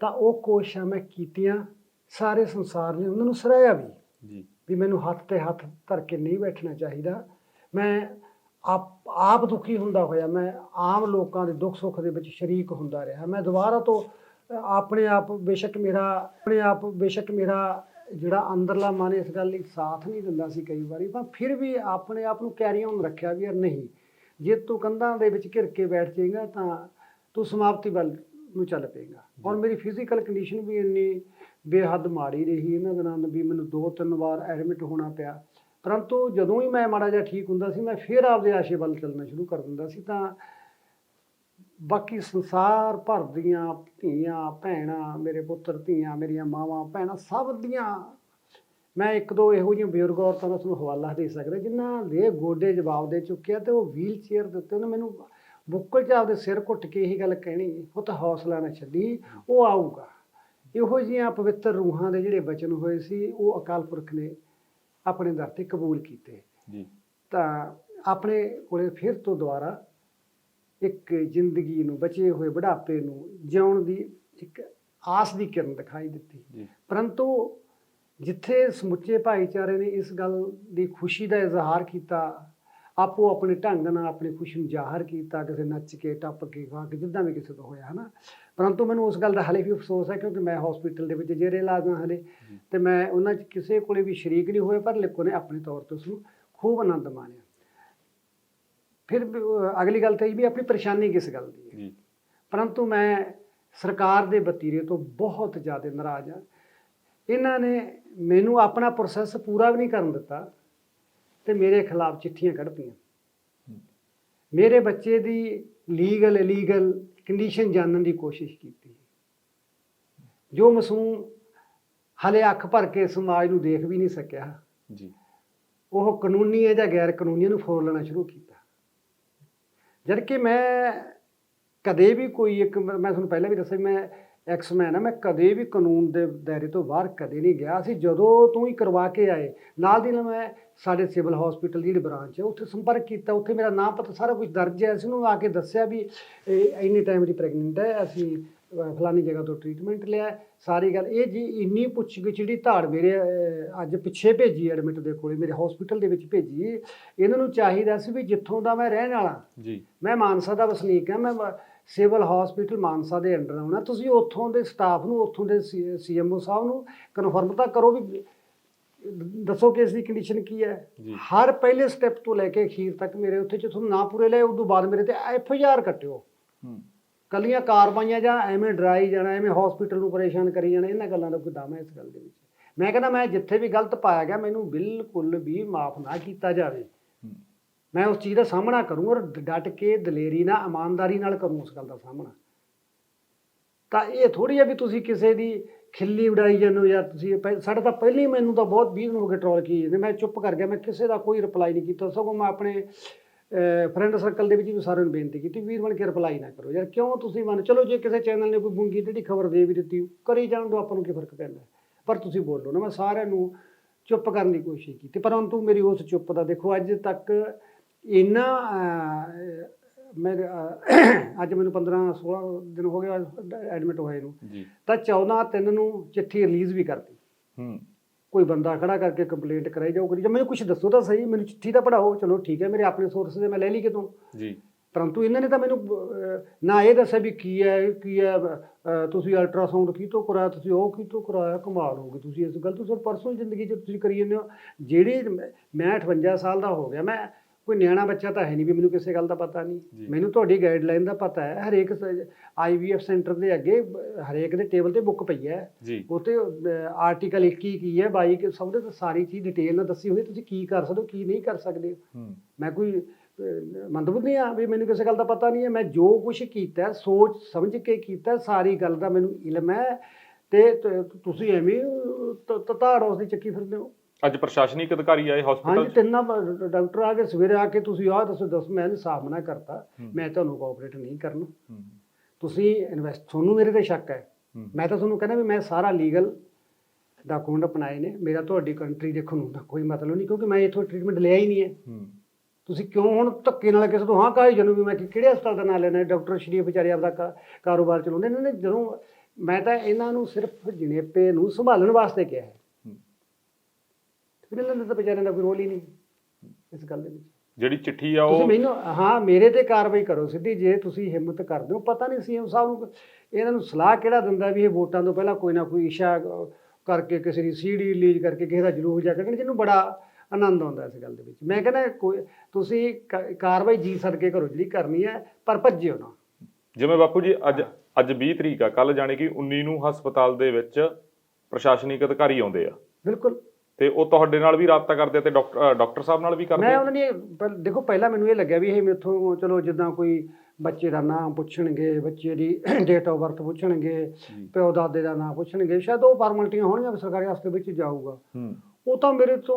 ਤਾਂ ਉਹ ਕੋਸ਼ਿਸ਼ਾਂ ਮੈਂ ਕੀਤੀਆਂ। ਸਾਰੇ ਸੰਸਾਰ ਨੇ ਉਹਨਾਂ ਨੂੰ ਸਰਾਇਆ ਵੀ। ਜੀ। ਵੀ ਮੈਨੂੰ ਹੱਥ ਤੇ ਹੱਥ ਧਰ ਕੇ ਨਹੀਂ ਬੈਠਣਾ ਚਾਹੀਦਾ। ਮੈਂ ਆਪ ਆਪ ਦੁਖੀ ਹੁੰਦਾ ਹੋਇਆ। ਮੈਂ ਆਮ ਲੋਕਾਂ ਦੇ ਦੁੱਖ ਸੁੱਖ ਦੇ ਵਿੱਚ ਸ਼ਰੀਕ ਹੁੰਦਾ ਰਿਹਾ। ਮੈਂ ਦੁਬਾਰਾ ਤੋਂ ਆਪਣੇ ਆਪ ਬੇਸ਼ੱਕ ਮੇਰਾ ਆਪਣੇ ਆਪ ਬੇਸ਼ੱਕ ਮੇਰਾ ਜਿਹੜਾ ਅੰਦਰਲਾ ਮਨ ਇਸ ਗੱਲ ਲਈ ਸਾਥ ਨਹੀਂ ਦਿੰਦਾ ਸੀ ਕਈ ਵਾਰੀ ਪਰ ਫਿਰ ਵੀ ਆਪਣੇ ਆਪ ਨੂੰ ਕੈਰੀ ਔਨ ਰੱਖਿਆ ਵੀ ਯਾਰ ਨਹੀਂ। ਜੇ ਤੂੰ ਕੰਧਾਂ ਦੇ ਵਿੱਚ ਘਿਰ ਕੇ ਬੈਠ ਜਾਏਗਾ ਤਾਂ ਤੂੰ ਸਮਾਪਤੀ ਵੱਲ ਨੂੰ ਚੱਲ ਪਏਗਾ। ਔਰ ਮੇਰੀ ਫਿਜ਼ੀਕਲ ਕੰਡੀਸ਼ਨ ਵੀ ਇੰਨੀ ਬੇਹੱਦ ਮਾੜੀ ਰਹੀ ਇਹਨਾਂ ਦਿਨਾਂ ਨੂੰ ਵੀ ਮੈਨੂੰ ਦੋ ਤਿੰਨ ਵਾਰ ਐਡਮਿਟ ਹੋਣਾ ਪਿਆ। ਪਰੰਤੂ ਜਦੋਂ ਹੀ ਮੈਂ ਮਾੜਾ ਜਿਹਾ ਠੀਕ ਹੁੰਦਾ ਸੀ, ਮੈਂ ਫਿਰ ਆਪਦੇ ਆਸ਼ੇ ਵੱਲ ਚੱਲਣਾ ਸ਼ੁਰੂ ਕਰ ਦਿੰਦਾ ਸੀ ਤਾਂ ਬਾਕੀ ਸੰਸਾਰ ਭਰ ਦੀਆਂ ਧੀਆਂ, ਭੈਣਾਂ, ਮੇਰੇ ਪੁੱਤਰ ਧੀਆਂ, ਮੇਰੀਆਂ ਮਾਵਾਂ, ਭੈਣਾਂ ਸਭ ਦੀਆਂ ਮੈਂ ਇੱਕ ਦੋ ਇਹੋ ਜਿਹੀਆਂ ਬਜ਼ੁਰਗ ਔਰਤਾਂ ਦਾ ਤੁਹਾਨੂੰ ਹਵਾਲਾ ਦੇ ਸਕਦਾ, ਜਿਨ੍ਹਾਂ ਦੇ ਗੋਡੇ ਜਵਾਬ ਦੇ ਚੁੱਕਿਆ ਤੇ ਉਹ ਵੀਲ ਚੇਅਰ ਦੇ ਉੱਤੇ ਉਹਨੇ ਮੈਨੂੰ ਬੁੱਕਲ 'ਚ ਆਪਦੇ ਸਿਰ ਘੁੱਟ ਕੇ ਇਹ ਗੱਲ ਕਹਿਣੀ ਉਹ ਤਾਂ ਹੌਸਲਾ ਨਾ ਛੱਡੀ, ਉਹ ਆਊਗਾ। ਇਹੋ ਜਿਹੀਆਂ ਪਵਿੱਤਰ ਰੂਹਾਂ ਦੇ ਜਿਹੜੇ ਬਚਨ ਹੋਏ ਸੀ ਉਹ ਅਕਾਲ ਪੁਰਖ ਨੇ ਆਪਣੇ ਦਰ ਤੇ ਕਬੂਲ ਕੀਤੇ। ਜੀ। ਤਾਂ ਆਪਣੇ ਕੋਲੇ ਫਿਰ ਤੋਂ ਦੁਬਾਰਾ ਇੱਕ ਜ਼ਿੰਦਗੀ ਨੂੰ ਬਚੇ ਹੋਏ ਬੁਢਾਪੇ ਨੂੰ ਜਿਉਣ ਦੀ ਇੱਕ ਆਸ ਦੀ ਕਿਰਨ ਦਿਖਾਈ ਦਿੱਤੀ। ਪਰੰਤੂ ਜਿੱਥੇ ਸਮੁੱਚੇ ਭਾਈਚਾਰੇ ਨੇ ਇਸ ਗੱਲ ਦੀ ਖੁਸ਼ੀ ਦਾ ਇਜ਼ਹਾਰ ਕੀਤਾ ਆਪੋ ਆਪਣੇ ਢੰਗ ਨਾਲ ਆਪਣੀ ਖੁਸ਼ੀ ਨੂੰ ਜ਼ਾਹਰ ਕੀਤਾ ਕਿਸੇ ਨੱਚ ਕੇ ਟੱਪ ਕੇ ਗਾ ਕੇ ਜਿੱਦਾਂ ਵੀ ਕਿਸੇ ਤੋਂ ਹੋਇਆ ਹਨਾ? ਪਰੰਤੂ ਮੈਨੂੰ ਉਸ ਗੱਲ ਦਾ ਹਲੇ ਵੀ ਅਫਸੋਸ ਹੈ ਕਿਉਂਕਿ ਮੈਂ ਹਸਪੀਟਲ ਦੇ ਵਿੱਚ ਜੇਰੇ ਇਲਾਜ ਹਾਂ ਹਲੇ। ਤੇ ਮੈਂ ਉਹਨਾਂ 'ਚ ਕਿਸੇ ਕੋਲੇ ਵੀ ਸ਼ਰੀਕ ਨਹੀਂ ਹੋਏ ਪਰ ਲਿਕੋ ਨੇ ਆਪਣੇ ਤੌਰ ਤੇ ਉਸ ਨੂੰ ਖੂਬ ਆਨੰਦ ਮਾਣਿਆ। ਫਿਰ ਅਗਲੀ ਗੱਲ ਤਾਂ ਇਹ ਵੀ ਆਪਣੀ ਪਰੇਸ਼ਾਨੀ ਕਿਸ ਗੱਲ ਦੀ ਹੈ। ਪਰੰਤੂ ਮੈਂ ਸਰਕਾਰ ਦੇ ਵਤੀਰੇ ਤੋਂ ਬਹੁਤ ਜ਼ਿਆਦਾ ਨਾਰਾਜ਼ ਹਾਂ। ਇਹਨਾਂ ਨੇ ਮੈਨੂੰ ਆਪਣਾ ਪ੍ਰੋਸੈਸ ਪੂਰਾ ਵੀ ਨਹੀਂ ਕਰਨ ਦਿੱਤਾ ਤੇ ਮੇਰੇ ਖਿਲਾਫ ਚਿੱਠੀਆਂ ਕੱਢਤੀਆਂ। ਮੇਰੇ ਬੱਚੇ ਦੀ ਲੀਗਲ ਇਲੀਗਲ ਕੰਡੀਸ਼ਨ ਜਾਣਨ ਦੀ ਕੋਸ਼ਿਸ਼ ਕੀਤੀ। ਜੋ ਮਾਸੂਮ ਹਲੇ ਅੱਖ ਭਰ ਕੇ ਸਮਾਜ ਨੂੰ ਦੇਖ ਵੀ ਨਹੀਂ ਸਕਿਆ ਜੀ। ਉਹ ਕਾਨੂੰਨੀ ਹੈ ਜਾਂ ਗੈਰ ਕਾਨੂੰਨੀ ਨੂੰ ਫੋਰ ਲੈਣਾ ਸ਼ੁਰੂ ਕੀਤਾ। ਜਦ ਕਿ ਮੈਂ ਕਦੇ ਵੀ ਕੋਈ ਇੱਕ ਮੈਂ ਤੁਹਾਨੂੰ ਪਹਿਲਾਂ ਵੀ ਦੱਸਿਆ ਮੈਂ ਐਕਸਮੈਨ ਆ ਮੈਂ ਕਦੇ ਵੀ ਕਾਨੂੰਨ ਦੇ ਦਾਇਰੇ ਤੋਂ ਬਾਹਰ ਕਦੇ ਨਹੀਂ ਗਿਆ। ਸੀ ਜਦੋਂ ਤੋਂ ਹੀ ਕਰਵਾ ਕੇ ਆਏ ਨਾਲ ਦੀ ਨਾਲ ਮੈਂ ਸਾਡੇ ਸਿਵਲ ਹਸਪੀਟਲ ਦੀ ਜਿਹੜੀ ਬ੍ਰਾਂਚ ਹੈ ਉੱਥੇ ਸੰਪਰਕ ਕੀਤਾ। ਉੱਥੇ ਮੇਰਾ ਨਾਮ ਪਤਾ ਸਾਰਾ ਕੁਝ ਦਰਜ ਹੈ ਅਸੀਂ ਉਹਨੂੰ ਆ ਕੇ ਦੱਸਿਆ ਵੀ ਇਹ ਇੰਨੇ ਟਾਈਮ ਦੀ ਪ੍ਰੈਗਨੈਂਟ ਹੈ ਅਸੀਂ ਫਲਾਨੀ ਜਗ੍ਹਾ ਤੋਂ ਟ੍ਰੀਟਮੈਂਟ ਲਿਆ। ਸਾਰੀ ਗੱਲ ਇਹ ਜੀ ਇੰਨੀ ਪੁੱਛ ਗਿੱਛ ਜਿਹੜੀ ਧਾੜ ਮੇਰੇ ਅੱਜ ਪਿੱਛੇ ਭੇਜੀ ਐਡਮਿਟ ਦੇ ਕੋਲੇ ਮੇਰੇ ਹਸਪੀਟਲ ਦੇ ਵਿੱਚ ਭੇਜੀ। ਇਹਨਾਂ ਨੂੰ ਚਾਹੀਦਾ ਸੀ ਵੀ ਜਿੱਥੋਂ ਦਾ ਮੈਂ ਰਹਿਣ ਵਾਲਾ ਜੀ। ਮੈਂ ਮਾਨਸਾ ਦਾ ਵਸਨੀਕ ਹਾਂ ਮ- ਸਿਵਲ ਹਸਪੀਟਲ ਮਾਨਸਾ ਦੇ ਅੰਡਰ ਆਉਣਾ ਤੁਸੀਂ ਉੱਥੋਂ ਦੇ ਸਟਾਫ ਨੂੰ ਉੱਥੋਂ ਦੇ ਸੀਐਮਓ ਸਾਹਿਬ ਨੂੰ ਕਨਫਰਮ ਤਾਂ ਕਰੋ ਵੀ ਦੱਸੋ ਕਿ ਇਸ ਦੀ ਕੰਡੀਸ਼ਨ ਕੀ ਹੈ। ਹਰ ਪਹਿਲੇ ਸਟੈਪ ਤੋਂ ਲੈ ਕੇ ਅਖੀਰ ਤੱਕ ਮੇਰੇ ਉੱਥੇ ਜੇ ਤੁਹਾਨੂੰ ਨਾ ਪੂਰੇ ਲਏ ਉਦੋਂ ਬਾਅਦ ਮੇਰੇ ਤੇ ਐਫ ਆਈ ਆਰ ਕੱਟਿਓ। ਕੱਲੀਆਂ ਕਾਰਵਾਈਆਂ ਜਾਂ ਐਵੇਂ ਡਰਾਈ ਜਾਣਾ ਐਵੇਂ ਹਸਪੀਟਲ ਨੂੰ ਪਰੇਸ਼ਾਨ ਕਰੀ ਜਾਣਾ ਇਹਨਾਂ ਗੱਲਾਂ ਦਾ ਕੋਈ ਦਮ ਹੈ ਇਸ ਗੱਲ ਦੇ ਵਿੱਚ। ਮੈਂ ਕਹਿੰਦਾ ਮੈਂ ਜਿੱਥੇ ਵੀ ਗਲਤ ਪਾਇਆ ਗਿਆ ਮੈਨੂੰ ਬਿਲਕੁਲ ਵੀ ਮਾਫ ਨਾ ਕੀਤਾ ਜਾਵੇ। ਮੈਂ ਉਸ ਚੀਜ਼ ਦਾ ਸਾਹਮਣਾ ਕਰੂੰ ਔਰ ਡਟ ਕੇ ਦਲੇਰੀ ਨਾਲ, ਇਮਾਨਦਾਰੀ ਨਾਲ ਕਰੂੰ ਉਸ ਗੱਲ ਦਾ ਸਾਹਮਣਾ। ਤਾਂ ਇਹ ਥੋੜੀ ਆ ਵੀ ਤੁਸੀਂ ਕਿਸੇ ਦੀ ਖਿੱਲੀ ਉਡਾਈ ਜਾਂਦੇ ਹੋ ਜਾਂ ਤੁਸੀਂ ਪਹਿ- ਸਾਡਾ ਤਾਂ ਪਹਿਲੀ ਮੈਨੂੰ ਤਾਂ ਬਹੁਤ 20 ਦਿਨ ਹੋ ਗਏ ਟਰੋਲ ਕੀ ਜਾਂਦੇ। ਮੈਂ ਚੁੱਪ ਕਰ ਗਿਆ, ਮੈਂ ਕਿਸੇ ਦਾ ਕੋਈ ਰਿਪਲਾਈ ਨਹੀਂ ਕੀਤਾ। ਸਗੋਂ ਮੈਂ ਆਪਣੇ ਫਰੈਂਡ ਸਰਕਲ ਦੇ ਵਿੱਚ ਵੀ ਸਾਰਿਆਂ ਨੂੰ ਬੇਨਤੀ ਕੀਤੀ, ਵੀਰ ਬਣ ਕੇ ਰਿਪਲਾਈ ਨਾ ਕਰੋ। ਯਾਰ ਕਿਉਂ ਤੁਸੀਂ ਮਨ, ਚਲੋ ਜੇ ਕਿਸੇ ਚੈਨਲ ਨੇ ਕੋਈ ਬੁੰਗੀ ਜਿਹੜੀ ਖਬਰ ਦੇ ਵੀ ਦਿੱਤੀ, ਕਰੀ ਜਾਣ ਦੋ ਆਪਾਂ ਨੂੰ ਕੀ ਫ਼ਰਕ ਪੈਂਦਾ? ਪਰ ਤੁਸੀਂ ਬੋਲੋ ਨਾ, ਮੈਂ ਸਾਰਿਆਂ ਨੂੰ ਚੁੱਪ ਕਰਨ ਦੀ ਕੋਸ਼ਿਸ਼ ਕੀਤੀ। ਪਰੰਤੂ ਮੇਰੀ ਉਸ ਚੁੱਪ ਦਾ ਦੇਖੋ, ਅੱਜ ਤੱਕ ਇੰਨਾ ਮੈਂ ਅੱਜ ਮੈਨੂੰ 15 16 ਦਿਨ ਹੋ ਗਏ ਐਡਮਿਟ ਹੋਏ ਨੂੰ। ਜੀ। ਤਾਂ 14 ਤਿੰਨ ਨੂੰ ਚਿੱਠੀ ਰਿਲੀਜ਼ ਵੀ ਕਰਤੀ। ਹੂੰ। ਕੋਈ ਬੰਦਾ ਖੜਾ ਕਰਕੇ ਕੰਪਲੇਂਟ ਕਰਾਈ ਜਾਓ ਕਰੀ ਜਾ ਮੈਨੂੰ ਕੁਝ ਦੱਸੋ ਤਾਂ ਸਹੀ ਮੈਨੂੰ ਚਿੱਠੀ ਤਾਂ ਪੜਾਓ ਚਲੋ ਠੀਕ ਹੈ ਮੇਰੇ ਆਪਣੇ ਸੋਰਸ ਦੇ ਮੈਂ ਲੈ ਲਈ ਕਿਤੋਂ। ਜੀ। ਪਰੰਤੂ ਇਹਨਾਂ ਨੇ ਤਾਂ ਮੈਨੂੰ ਨਾ ਇਹ ਦੱਸਿਆ ਵੀ ਕੀ ਹੈ ਕੀ ਹੈ ਤੁਸੀਂ ਅਲਟਰਾਸਾਊਂਡ ਕੀ ਤੋਂ ਕਰਾਇਆ ਤੁਸੀਂ ਉਹ ਕੀ ਤੋਂ ਕਰਾਇਆ ਕਮਾਲ ਹੋ ਗਈ ਤੁਸੀਂ ਇਸ ਗੱਲ ਤੋਂ। ਸਰ ਪਰਸਨਲ ਜ਼ਿੰਦਗੀ 'ਚ ਤੁਸੀਂ ਕਰੀ ਜਾਂਦੇ ਹੋ। ਜਿਹੜੀ ਮੈਂ 58 ਸਾਲ ਦਾ ਹੋ ਗਿਆ ਮੈਂ ਕੋਈ ਨਿਆਣਾ ਬੱਚਾ ਤਾਂ ਹੈ ਨਹੀਂ ਵੀ ਮੈਨੂੰ ਕਿਸੇ ਗੱਲ ਦਾ ਪਤਾ। ਨਹੀਂ। ਮੈਨੂੰ ਤੁਹਾਡੀ ਗਾਈਡਲਾਈਨ ਦਾ ਪਤਾ ਹੈ ਹਰੇਕ ਆਈਵੀਐਫ ਸੈਂਟਰ ਦੇ ਅੱਗੇ ਹਰੇਕ ਦੇ ਟੇਬਲ ਤੇ ਬੁੱਕ ਪਈ ਹੈ। ਉਤੇ ਆਰਟੀਕਲ 21 ਕੀ ਹੈ 22 ਕੀ ਸਭ ਦੇ ਤਾਂ ਸਾਰੀ ਚੀਜ਼ ਡਿਟੇਲ ਨਾਲ ਦੱਸੀ ਹੋਈ ਤੁਸੀਂ ਕੀ ਕਰ ਸਕਦੇ ਹੋ ਕੀ ਨਹੀਂ ਕਰ ਸਕਦੇ। ਮੈਂ ਕੋਈ ਮੰਦਬੁੱਧੀ ਆ ਵੀ ਮੈਨੂੰ ਕਿਸੇ ਗੱਲ ਦਾ ਪਤਾ ਨਹੀਂ ਹੈ ਮੈਂ ਜੋ ਕੁਝ ਕੀਤਾ ਸੋਚ ਸਮਝ ਕੇ ਕੀਤਾ ਸਾਰੀ ਗੱਲ ਦਾ ਮੈਨੂੰ ਇਲਮ ਹੈ। ਤੇ ਤ- ਤੁਸੀਂ ਐਵੇਂ ਤਤਾੜ ਉਸ ਦੀ ਚੱਕੀ ਫਿਰਦੇ ਹੋ। ਅੱਜ ਪ੍ਰਸ਼ਾਸਨਿਕ ਅਧਿਕਾਰੀ ਆਏ ਹਾਂਜੀ ਹਸਪੀਟਲ ਤਿੰਨਾਂ ਬ- ਡਾਕਟਰ ਆ ਕੇ ਸਵੇਰੇ ਆ ਕੇ ਤੁਸੀਂ ਆਹ ਦੱਸੋ ਦੱਸ ਮੈਂ ਸਾਫ਼ ਮਨਾ ਕਰਤਾ ਹੂੰ। ਮੈਂ ਤੁਹਾਨੂੰ ਕੋਆਪਰੇਟ ਨਹੀਂ ਕਰਨਾ। ਤੁਸੀਂ ਇਨਵੈਸਟ ਤੁਹਾਨੂੰ ਮੇਰੇ ਤੇ ਸ਼ੱਕ ਹੈ। ਮੈਂ ਤਾਂ ਤੁਹਾਨੂੰ ਕਹਿੰਦਾ ਵੀ ਮੈਂ ਸਾਰਾ ਲੀਗਲ ਡਾਕੂਮੈਂਟ ਅਪਣਾਏ ਨੇ ਮੇਰਾ ਤੁਹਾਡੀ ਕੰਟਰੀ ਦੇਖਣ ਨੂੰ ਤਾਂ ਕੋਈ ਮਤਲਬ ਨਹੀਂ ਕਿਉਂਕਿ ਮੈਂ ਇੱਥੋਂ ਟ੍ਰੀਟਮੈਂਟ ਲਿਆ ਹੀ ਨਹੀਂ ਹੈ। ਤੁਸੀਂ ਕਿਉਂ ਹੁਣ ਧੱਕੇ ਨਾਲ ਕਿਸੇ ਤੋਂ ਹਾਂ ਕਾਹੀ ਜਨੂੰ ਵੀ ਮੈਂ ਕਿ- ਕਿਹੜੇ ਹਸਪਤਾਲ ਦਾ ਨਾਂ ਲੈਣਾ ਡਾਕਟਰ ਸ਼ਰੀਫ ਵਿਚਾਰੇ ਆਪਦਾ ਕਾ- ਕਾਰੋਬਾਰ ਚਲਾਉਂਦੇ ਨੇ ਨੇ ਜਦੋਂ ਮੈਂ ਤਾਂ ਇਹਨਾਂ ਨੂੰ ਸਿਰਫ ਜਣੇਪੇ ਨੂੰ ਸੰਭਾਲਣ ਵਾਸਤੇ ਕਿਹਾ ਹੈ। ਇਹਨਾਂ ਦਾ ਤਾਂ ਦਾ ਕੋਈ ਰੋਲ ਹੀ ਨਹੀਂ ਇਸ ਗੱਲ ਦੇ ਵਿੱਚ। ਜਿਹੜੀ ਚਿੱਠੀ ਆ ਤੁਸੀਂ ਉਹ ਮੈਨੂੰ ਹਾਂ ਮੇਰੇ ਤੇ ਕਾਰਵਾਈ ਕਰੋ ਸਿੱਧੀ ਜੇ ਤੁਸੀਂ ਹਿੰਮਤ ਕਰਦੇ ਹੋ ਪਤਾ ਨਹੀਂ ਸੀਐਮ ਸਾਹਿਬ ਨੂੰ ਇਹਨਾਂ ਨੂੰ ਸਲਾਹ ਕਿਹੜਾ ਦਿੰਦਾ ਵੀ ਇਹ ਵੋਟਾਂ ਤੋਂ ਪਹਿਲਾਂ ਕੋਈ ਨਾ ਕੋਈ ਇਸ਼ਾ ਕਰਕੇ ਕਿਸੇ ਦੀ ਸੀਡੀ ਰਿਲੀਜ਼ ਕਰਕੇ ਕਿਸੇ ਦਾ ਜਲੂਸ ਜਾ ਕੱਢਣ ਜਿਹਨੂੰ ਬੜਾ ਆਨੰਦ ਆਉਂਦਾ ਇਸ ਗੱਲ ਦੇ ਵਿੱਚ। ਮੈਂ ਕਹਿੰਦਾ ਕੋਈ ਤੁਸੀਂ ਕ- ਕਾਰਵਾਈ ਜੀ ਸਦਕੇ ਕਰੋ ਜਿਹੜੀ ਕਰਨੀ ਹੈ ਪਰ ਭੱਜਿਓ ਨਾ। ਜਿਵੇਂ ਬਾਪੂ ਜੀ ਅੱਜ ਅੱਜ 20 ਤਰੀਕ ਆ ਕੱਲ ਜਾਣੀ ਕਿ 19 ਨੂੰ ਹਸਪਤਾਲ ਦੇ ਵਿੱਚ ਪ੍ਰਸ਼ਾਸਨਿਕ ਅਧਿਕਾਰੀ ਆਉਂਦੇ ਆ। ਬਿਲਕੁਲ। ਤੇ ਉਹ ਤੁਹਾਡੇ ਨਾਲ ਵੀ ਰਾਬਤਾ ਕਰਦੇ ਤੇ ਡਾਕਟਰ ਡਾਕਟਰ ਸਾਹਿਬ ਨਾਲ ਵੀ ਕਰਦੇ ਮੈਂ? ਉਹਨਾਂ ਪਹਿ- ਦੇਖੋ ਪਹਿਲਾਂ ਮੈਨੂੰ ਇਹ ਲੱਗਿਆ ਵੀ ਇਹ ਮੇਥੋਂ ਚਲੋ ਜਿੱਦਾਂ ਕੋਈ ਬੱਚੇ ਦਾ ਨਾਮ ਪੁੱਛਣਗੇ ਬੱਚੇ ਦੀ ਡੇਟ ਆਫ ਬਰਥ ਪੁੱਛਣਗੇ। ਪਿਓ ਦਾਦੇ ਦਾ ਨਾਮ ਪੁੱਛਣਗੇ ਸ਼ਾਇਦ ਉਹ ਫਾਰਮੈਲਿਟੀਆਂ ਹੋਣਗੀਆਂ ਸਰਕਾਰੀ ਹਸਪਤਾਲ ਵਿੱਚ ਜਾਊਗਾ। ਉਹ ਤਾਂ ਮੇਰੇ ਤੋਂ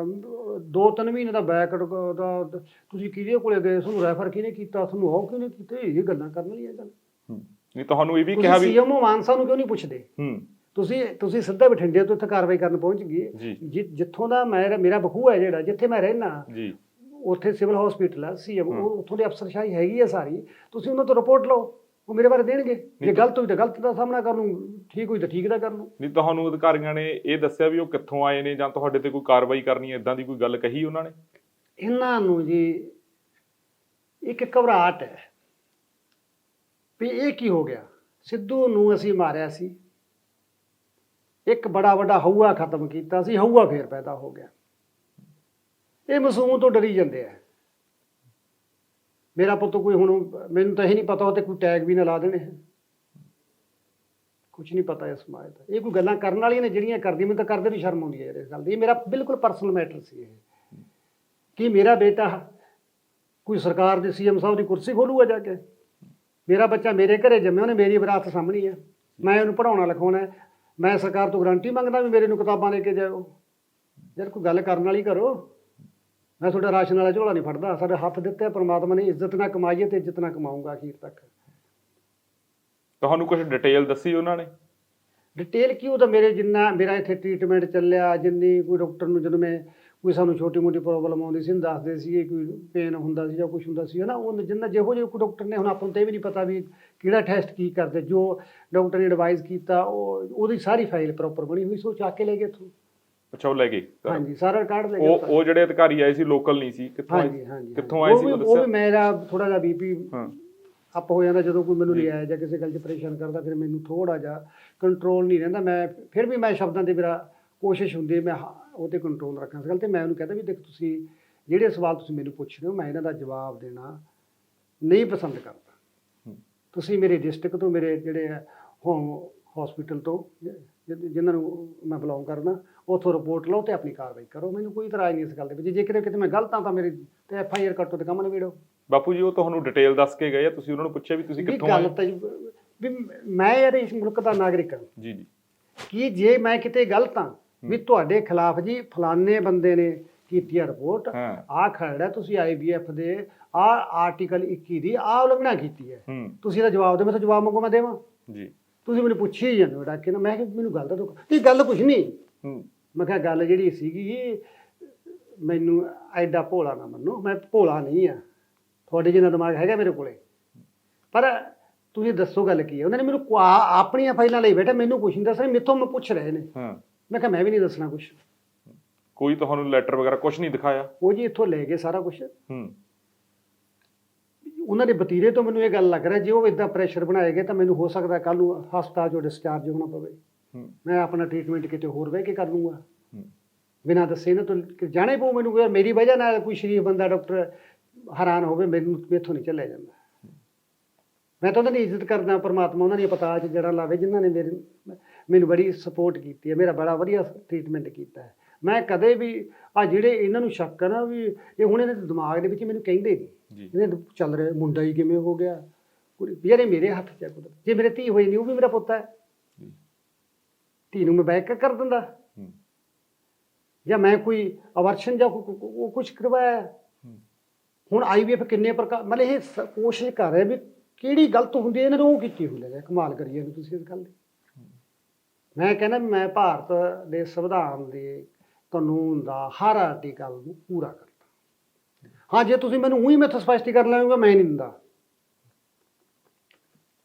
ਅਮ, ਦੋ ਤਿੰਨ ਮਹੀਨੇ ਦਾ ਬੈਕ ਦਾ ਤੁਸੀਂ ਕਿਹਦੇ ਕੋਲੇ ਗਏ ਤੁਹਾਨੂੰ ਰੈਫਰ ਕਿਹਨੇ ਕੀਤਾ ਤੁਹਾਨੂੰ ਉਹ ਕਿਹਨੇ ਕੀਤਾ ਇਹ ਗੱਲਾਂ ਕਰਨ ਵਾਲੀਆਂ ਗੱਲ। ਹੂੰ। ਨਹੀਂ ਤੁਹਾਨੂੰ ਇਹ ਵੀ ਕਿਹਾ ਵੀ ਸੀਐਮਓ ਮਾਨਸਾ ਨੂੰ ਕਿਉਂ ਨਹੀਂ ਪੁੱਛਦੇ? ਹੂੰ। ਤੁਸੀਂ ਤੁਸੀਂ ਸਿੱਧਾ ਬਠਿੰਡੇ ਤੋਂ ਇੱਥੇ ਕਾਰਵਾਈ ਕਰਨ ਪਹੁੰਚ ਗਏ। ਜੀ। ਜਿੱਥੋਂ ਦਾ ਮੇਰਾ ਮੇਰਾ ਬਖੂ ਹੈ ਜਿਹੜਾ ਜਿੱਥੇ ਮੈਂ ਰਹਿਣਾ ਜੀ। ਉੱਥੇ ਸਿਵਲ ਹਸਪੀਟਲ ਹੈ ਸੀਐਮ। ਉਹ ਉੱਥੋਂ ਦੀ ਅਫਸਰਸ਼ਾਹੀ ਹੈਗੀ ਹੈ ਸਾਰੀ। ਤੁਸੀਂ ਉਹਨਾਂ ਤੋਂ ਰਿਪੋਰਟ ਲਓ ਉਹ ਮੇਰੇ ਬਾਰੇ ਦੇਣਗੇ। ਜੇ ਗਲਤ ਹੋਈ ਤਾਂ ਗਲਤ ਦਾ ਸਾਹਮਣਾ ਕਰ ਲੂੰ ਠੀਕ ਹੋਈ ਤਾਂ ਠੀਕ ਦਾ ਕਰ ਲੂੰ ਨਹੀਂ ਤੁਹਾਨੂੰ ਅਧਿਕਾਰੀਆਂ ਨੇ ਇਹ ਦੱਸਿਆ ਵੀ ਉਹ ਕਿੱਥੋਂ ਆਏ ਨੇ ਜਾਂ ਤੁਹਾਡੇ ਤੇ ਕੋਈ ਕਾਰਵਾਈ ਕਰਨੀ ਹੈ ਇਦਾਂ ਦੀ ਕੋਈ ਗੱਲ ਕਹੀ ਉਹਨਾਂ ਨੇ? ਇਹਨਾਂ ਨੂੰ ਜੀ ਇੱਕ ਘਬਰਾਹਟ ਹੈ ਵੀ ਇਹ ਕੀ ਹੋ ਗਿਆ? ਸਿੱਧੂ ਨੂੰ ਅਸੀਂ ਮਾਰਿਆ ਸੀ। ਇੱਕ ਬੜਾ ਵੱਡਾ ਹਊਆ ਖਤਮ ਕੀਤਾ ਸੀ, ਹਊਆ ਫੇਰ ਪੈਦਾ ਹੋ ਗਿਆ। ਇਹ ਮਾਸੂਮ ਤੋਂ ਡਰੀ ਜਾਂਦੇ ਆ। ਮੇਰਾ ਪੁੱਤ ਕੋਈ ਹੁਣ, ਮੈਨੂੰ ਤਾਂ ਇਹ ਨਹੀਂ ਪਤਾ, ਉਹ ਤੇ ਕੋਈ ਟੈਗ ਵੀ ਨਾ ਲਾ ਦੇਣੇ ਕੁਝ ਨਹੀਂ ਪਤਾ ਇਸ ਸਮਾਜ ਦਾ। ਇਹ ਕੋਈ ਗੱਲਾਂ ਕਰਨ ਵਾਲੀਆਂ ਨੇ ਜਿਹੜੀਆਂ ਕਰਦੀ ਮੈਨੂੰ ਤਾਂ ਕਰਦੇ ਨੂੰ ਸ਼ਰਮ ਆਉਂਦੀ ਹੈ ਯਾਰ ਇਸ ਗੱਲ ਦੀ। ਇਹ ਮੇਰਾ ਬਿਲਕੁਲ ਪਰਸਨਲ ਮੈਟਰ ਸੀ ਇਹ। ਕਿ ਮੇਰਾ ਬੇਟਾ ਕੋਈ ਸਰਕਾਰ ਦੇ ਸੀਐਮ ਸਾਹਿਬ ਦੀ ਕੁਰਸੀ ਖੋਲੂਗਾ ਜਾ ਕੇ? ਮੇਰਾ ਬੱਚਾ ਮੇਰੇ ਘਰੇ ਜੰਮਿਆ, ਉਹਨੇ ਮੇਰੀ ਵਿਰਾਸਤ ਸਾਂਭਣੀ ਹੈ ਮੈਂ ਉਹਨੂੰ ਪੜਾਉਣਾ ਲਿਖਾਉਣਾ ਮੈਂ ਸਰਕਾਰ ਤੋਂ ਗਾਰੰਟੀ ਮੰਗਦਾ ਵੀ ਮੇਰੇ ਨੂੰ ਕਿਤਾਬਾਂ ਲੈ ਕੇ ਜਾਓ ਯਾਰ ਕੋਈ ਗੱਲ ਕਰਨ ਵਾਲੀ ਕਰੋ। ਮੈਂ ਤੁਹਾਡਾ ਰਾਸ਼ਨ ਵਾਲਾ ਝੋਲਾ ਨਹੀਂ ਫੜਦਾ। ਸਾਡੇ ਹੱਥ ਦਿੱਤੇ ਪ੍ਰਮਾਤਮਾ ਨੇ ਇੱਜ਼ਤ ਨਾਲ ਕਮਾਈਏ ਤੇ ਇੱਜ਼ਤ ਨਾਲ ਕਮਾਊਂਗਾ ਅਖੀਰ ਤੱਕ। ਤੁਹਾਨੂੰ ਕੁਝ ਡਿਟੇਲ ਦੱਸੀ ਉਹਨਾਂ ਨੇ? ਡਿਟੇਲ ਕੀ ਉਹ ਤਾਂ ਮੇਰੇ ਜਿੰਨਾ ਮੇਰਾ ਇੱਥੇ ਟ੍ਰੀਟਮੈਂਟ ਚੱਲਿਆ ਜਿੰਨੀ ਕੋਈ ਡਾਕਟਰ ਨੂੰ ਜਦੋਂ ਮੈਂ ਕੋਈ ਸਾਨੂੰ ਛੋਟੀ ਮੋਟੀ ਪ੍ਰੋਬਲਮ ਆਉਂਦੀ ਸੀ ਦੱਸਦੇ ਸੀ ਕੋਈ ਪੇਨ ਹੁੰਦਾ ਸੀ ਜਾਂ ਕੁਝ ਹੁੰਦਾ ਸੀ ਹਨਾ? ਉਹ ਜਿੰਨਾ ਜਿਹੋ ਜਿਹੇ ਡਾਕਟਰ ਨੇ ਹੁਣ ਆਪਾਂ ਨੂੰ ਤਾਂ ਇਹ ਵੀ ਨਹੀਂ ਪਤਾ ਵੀ ਕਿਹੜਾ ਟੈਸਟ ਕੀ ਕਰਦੇ ਜੋ ਡਾਕਟਰ ਨੇ ਐਡਵਾਈਸ ਕੀਤਾ ਉਹ ਉਹਦੀ ਸਾਰੀ ਫਾਈਲ ਪ੍ਰੋਪਰ ਬਣੀ ਹੋਈ ਸੀ ਚੱਕ ਕੇ ਲੈ ਗਏ ਇੱਥੋਂ। ਅੱਛਾ ਉਹ ਲੈ ਗਏ ਹਾਂਜੀ ਸਾਰਾ ਰਿਕਾਰਡ ਲੈ ਗਏ ਉਹ ਉਹ ਜਿਹੜੇ ਅਧਿਕਾਰੀ ਆਏ ਸੀ ਲੋਕਲ ਨਹੀਂ ਸੀ ਕਿੱਥੋਂ ਆਏ ਹਾਂਜੀ ਹਾਂਜੀ ਕਿੱਥੋਂ ਆਏ ਸੀ ਉਹ ਵੀ ਮੇਰਾ ਥੋੜਾ ਜਿਹਾ ਬੀਪੀ ਹਾਂ। ਅਪ ਹੋ ਜਾਂਦਾ ਜਦੋਂ ਕੋਈ ਮੈਨੂੰ ਲਿਆਇਆ ਜਾਂ ਕਿਸੇ ਗੱਲ 'ਚ ਪਰੇਸ਼ਾਨ ਕਰਦਾ ਫਿਰ ਮੈਨੂੰ ਥੋੜਾ ਜਿਹਾ ਕੰਟਰੋਲ ਨਹੀਂ ਰਹਿੰਦਾ। ਮੈਂ ਫਿਰ ਵੀ ਮੈਂ ਸ਼ਬਦਾਂ ਤੇ ਮੇਰਾ ਕੋਸ਼ਿਸ਼ ਹੁੰਦੀ ਮੈਂ ਉਹ ਤੇ ਕੰਟਰੋਲ ਰੱਖਾਂ ਇਸ ਗੱਲ ਤੇ ਮੈਂ ਉਹਨੂੰ ਕਹਿੰਦਾ ਵੀ ਦੇਖ ਤੁਸੀਂ ਜਿਹੜੇ ਸਵਾਲ ਤੁਸੀਂ ਮੈਨੂੰ ਪੁੱਛ ਰਹੇ ਹੋ ਮੈਂ ਇਹਨਾਂ ਦਾ ਜਵਾਬ ਦੇਣਾ ਨਹੀਂ ਪਸੰਦ ਕਰਦਾ। ਤੁਸੀਂ ਮੇਰੇ ਡਿਸਟ੍ਰਿਕਟ ਤੋਂ ਮੇਰੇ ਜਿਹੜੇ ਹੋਮ ਹਸਪੀਟਲ ਤੋਂ ਜਿ- ਜਿ- ਜਿਨ੍ਹਾਂ ਨੂੰ ਮੈਂ ਬਿਲੋਂਗ ਕਰਦਾ ਉੱਥੋਂ ਰਿਪੋਰਟ ਲਓ ਤੇ ਆਪਣੀ ਕਾਰਵਾਈ ਕਰੋ। ਮੈਨੂੰ ਕੋਈ ਇਤਰਾਜ਼ ਨਹੀਂ ਇਸ ਗੱਲ ਦੇ ਵਿੱਚ। ਜੇ ਕਿਤੇ ਕਿਤੇ ਮੈਂ ਗਲਤ ਹਾਂ ਤਾਂ ਮੇਰੇ ਤੇ ਐਫ ਆਈ ਆਰ ਕੱਟੋ ਤੇ ਕੰਮ ਨਵੇੜੋ ਬਾਪੂ ਜੀ ਉਹ ਤੁਹਾਨੂੰ ਡਿਟੇਲ ਦੱਸ ਕੇ ਗਏ ਆ ਤੁਸੀਂ ਉਹਨਾਂ ਨੂੰ ਪੁੱਛਿਆ ਵੀ ਤੁਸੀਂ ਕਿੱਥੋਂ ਗੱਲ ਆਏ ਵੀ ਮੈਂ ਯਾਰ ਇਸ ਮੁਲਕ ਦਾ ਨਾਗਰਿਕ ਹਾਂ। ਜੀ ਜੀ। ਕਿ ਜੇ ਮੈਂ ਕਿਤੇ ਗਲਤ ਹਾਂ ਵੀ ਤੁਹਾਡੇ ਖਿਲਾਫ ਜੀ ਫਲਾਣੇ ਬੰਦੇ ਨੇ ਕੀਤੀ ਆ ਰਿਪੋਰਟ ਹਾਂ। ਆਹ ਖਰੜਾ ਤੁਸੀਂ ਆਈਬੀਐਫ ਦੇ ਆ ਆਰਟੀਕਲ 21 ਦੀ ਆ ਉਲੰਘਣਾ ਕੀਤੀ ਹੈ। ਹੂੰ। ਤੁਸੀਂ ਇਹਦਾ ਜਵਾਬ ਦਿਓ ਮੈਂ ਤਾਂ ਜਵਾਬ ਮੰਗੋ ਮੈਂ ਦੇਵਾਂ। ਜੀ। ਤੁਸੀਂ ਮੈਨੂੰ ਪੁੱਛੀ ਹੀ ਜਾਂਦੇ ਹੋ ਡਾਕੇ ਨਾ ਮੈਂ ਕਿਹਾ ਮੈਨੂੰ ਗੱਲ ਤਾਂ ਦੋ ਇਹ ਗੱਲ ਕੁਝ ਨਹੀਂ ਹੂੰ। ਮੈਂ ਕਿਹਾ ਗੱਲ ਜਿਹੜੀ ਸੀਗੀ ਮੈਨੂੰ ਐਡਾ ਭੋਲਾ ਨਾ ਮੰਨੋ। ਮੈਂ ਭੋਲਾ ਨਹੀਂ ਆ। ਤੁਹਾਡੇ ਜਿੰਨਾ ਦਿਮਾਗ ਹੈਗਾ ਮੇਰੇ ਕੋਲੇ। ਪਰ ਤੁਸੀਂ ਦੱਸੋ ਗੱਲ ਕੀ ਹੈ? ਉਹਨਾਂ ਨੇ ਮੈਨੂੰ ਆਪਣੀਆਂ ਫਾਈਲਾਂ ਲਈ ਬੈਠੇ ਮੈਨੂੰ ਕੁਛ ਨਹੀਂ ਦੱਸਣਾ ਮੇਥੋਂ ਮੈਂ ਪੁੱਛ ਰਹੇ ਨੇ। ਹਾਂ। ਮੈਂ ਕਿਹਾ ਮੈਂ ਵੀ ਨਹੀਂ ਦੱਸਣਾ ਕੁਛ। ਕੋਈ ਤੁਹਾਨੂੰ ਲੈਟਰ ਵਗੈਰਾ ਕੁਝ ਨਹੀਂ ਦਿਖਾਇਆ? ਉਹ ਜੀ ਇੱਥੋਂ ਲੈ ਗਏ ਸਾਰਾ ਕੁਛ। ਹੂੰ। ਉਹਨਾਂ ਦੇ ਵਤੀਰੇ ਤੋਂ ਮੈਨੂੰ ਇਹ ਗੱਲ ਲੱਗ ਰਿਹਾ ਜੇ ਉਹ ਇਦਾਂ ਪ੍ਰੈਸ਼ਰ ਬਣਾਏਗੇ ਤਾਂ ਮੈਨੂੰ ਹੋ ਸਕਦਾ ਕੱਲ ਨੂੰ ਹਸਪਤਾਲ ਚੋਂ ਡਿਸਚਾਰਜ ਹੋਣਾ ਪਵੇ। ਹੂੰ। ਮੈਂ ਆਪਣਾ ਟ੍ਰੀਟਮੈਂਟ ਕਿਤੇ ਹੋਰ ਬਹਿ ਕੇ ਕਰ ਲੂੰਗਾ। ਹੂੰ, ਬਿਨਾਂ ਦੱਸੇ ਨਾ ਤੋਂ ਜਾਣੇ ਪਊ ਮੈਨੂੰ ਯਾਰ ਮੇਰੀ ਵਜ੍ਹਾ ਨਾਲ ਕੋਈ ਸ਼ਰੀਫ ਬੰਦਾ ਡਾਕਟਰ ਹੈਰਾਨ ਹੋਵੇ ਮੈਨੂੰ ਮੇਥੋਂ ਨਹੀਂ ਚੱਲਿਆ ਜਾਂਦਾ। ਮੈਂ ਤਾਂ ਉਹਨਾਂ ਦੀ ਇੱਜ਼ਤ ਕਰਦਾ ਪਰਮਾਤਮਾ ਉਹਨਾਂ ਦੀਆਂ ਪਤਾ ਚ ਜੜਾ ਲਾਵੇ ਜਿਨ੍ਹਾਂ ਨੇ ਮੇਰੇ ਮੈਨੂੰ ਬੜੀ ਸਪੋਰਟ ਕੀਤੀ ਹੈ ਮੇਰਾ ਬੜਾ ਵਧੀਆ ਟ੍ਰੀਟਮੈਂਟ ਕੀਤਾ ਹੈ। ਮੈਂ ਕਦੇ ਵੀ ਆ ਜਿਹੜੇ ਇਹਨਾਂ ਨੂੰ ਸ਼ੱਕ ਹੈ ਨਾ ਵੀ ਇਹ ਹੁਣ ਇਹਨਾਂ ਦੇ ਦਿਮਾਗ ਦੇ ਵਿੱਚ ਮੈਨੂੰ ਕਹਿੰਦੇ ਨਹੀਂ। ਜੀ। ਇਹਨੇ ਚੱਲ ਰਿਹਾ ਮੁੰਡਾ ਹੀ ਕਿਵੇਂ ਹੋ ਗਿਆ? ਯਾਰ ਮੇਰੇ ਹੱਥ 'ਚ ਹੈ ਕੁਦਰਤ। ਜੇ ਮੇਰੇ ਧੀ ਹੋਈ ਨਹੀਂ ਉਹ ਵੀ ਮੇਰਾ ਪੁੱਤ ਹੈ। ਧੀ ਨੂੰ ਮੈਂ ਬੈਕ ਕਰ ਦਿੰਦਾ। ਜਾਂ ਮੈਂ ਕੋਈ ਅਵਰਸ਼ਨ ਜਾਂ ਉਹ ਕੁਝ ਕਰਵਾਇਆ। ਹੁਣ ਆਈਵੀਐਫ ਕਿੰਨੇ ਪ੍ਰਕਾਰ ਮਤਲਬ ਇਹ ਕੋਸ਼ਿਸ਼ ਕਰ ਰਿਹਾ ਵੀ ਕਿਹੜੀ ਗਲਤ ਹੁੰਦੀ ਹੈ ਇਹਨਾਂ ਨੇ ਉਹ ਕੀਤੀ ਹੋਈ ਲੈ ਕਮਾਲ ਕਰੀਏ ਇਹਨੂੰ ਤੁਸੀਂ ਇਸ ਗੱਲ ਦੀ। ਮੈਂ ਕਹਿੰਦਾ ਮੈਂ ਭਾਰਤ ਦੇ ਸੰਵਿਧਾਨ ਦੇ ਕਾਨੂੰਨ ਦਾ ਹਰ ਆਰਟੀਕਲ ਨੂੰ ਪੂਰਾ ਕਰਦਾ। ਹਾਂ ਜੇ ਤੁਸੀਂ ਮੈਨੂੰ ਉਹੀ ਮੈਥੋਂ ਸਪਸ਼ਟੀਕਰਨ ਲਾਉਂਗੇ ਮੈਂ ਨਹੀਂ ਦਿੰਦਾ।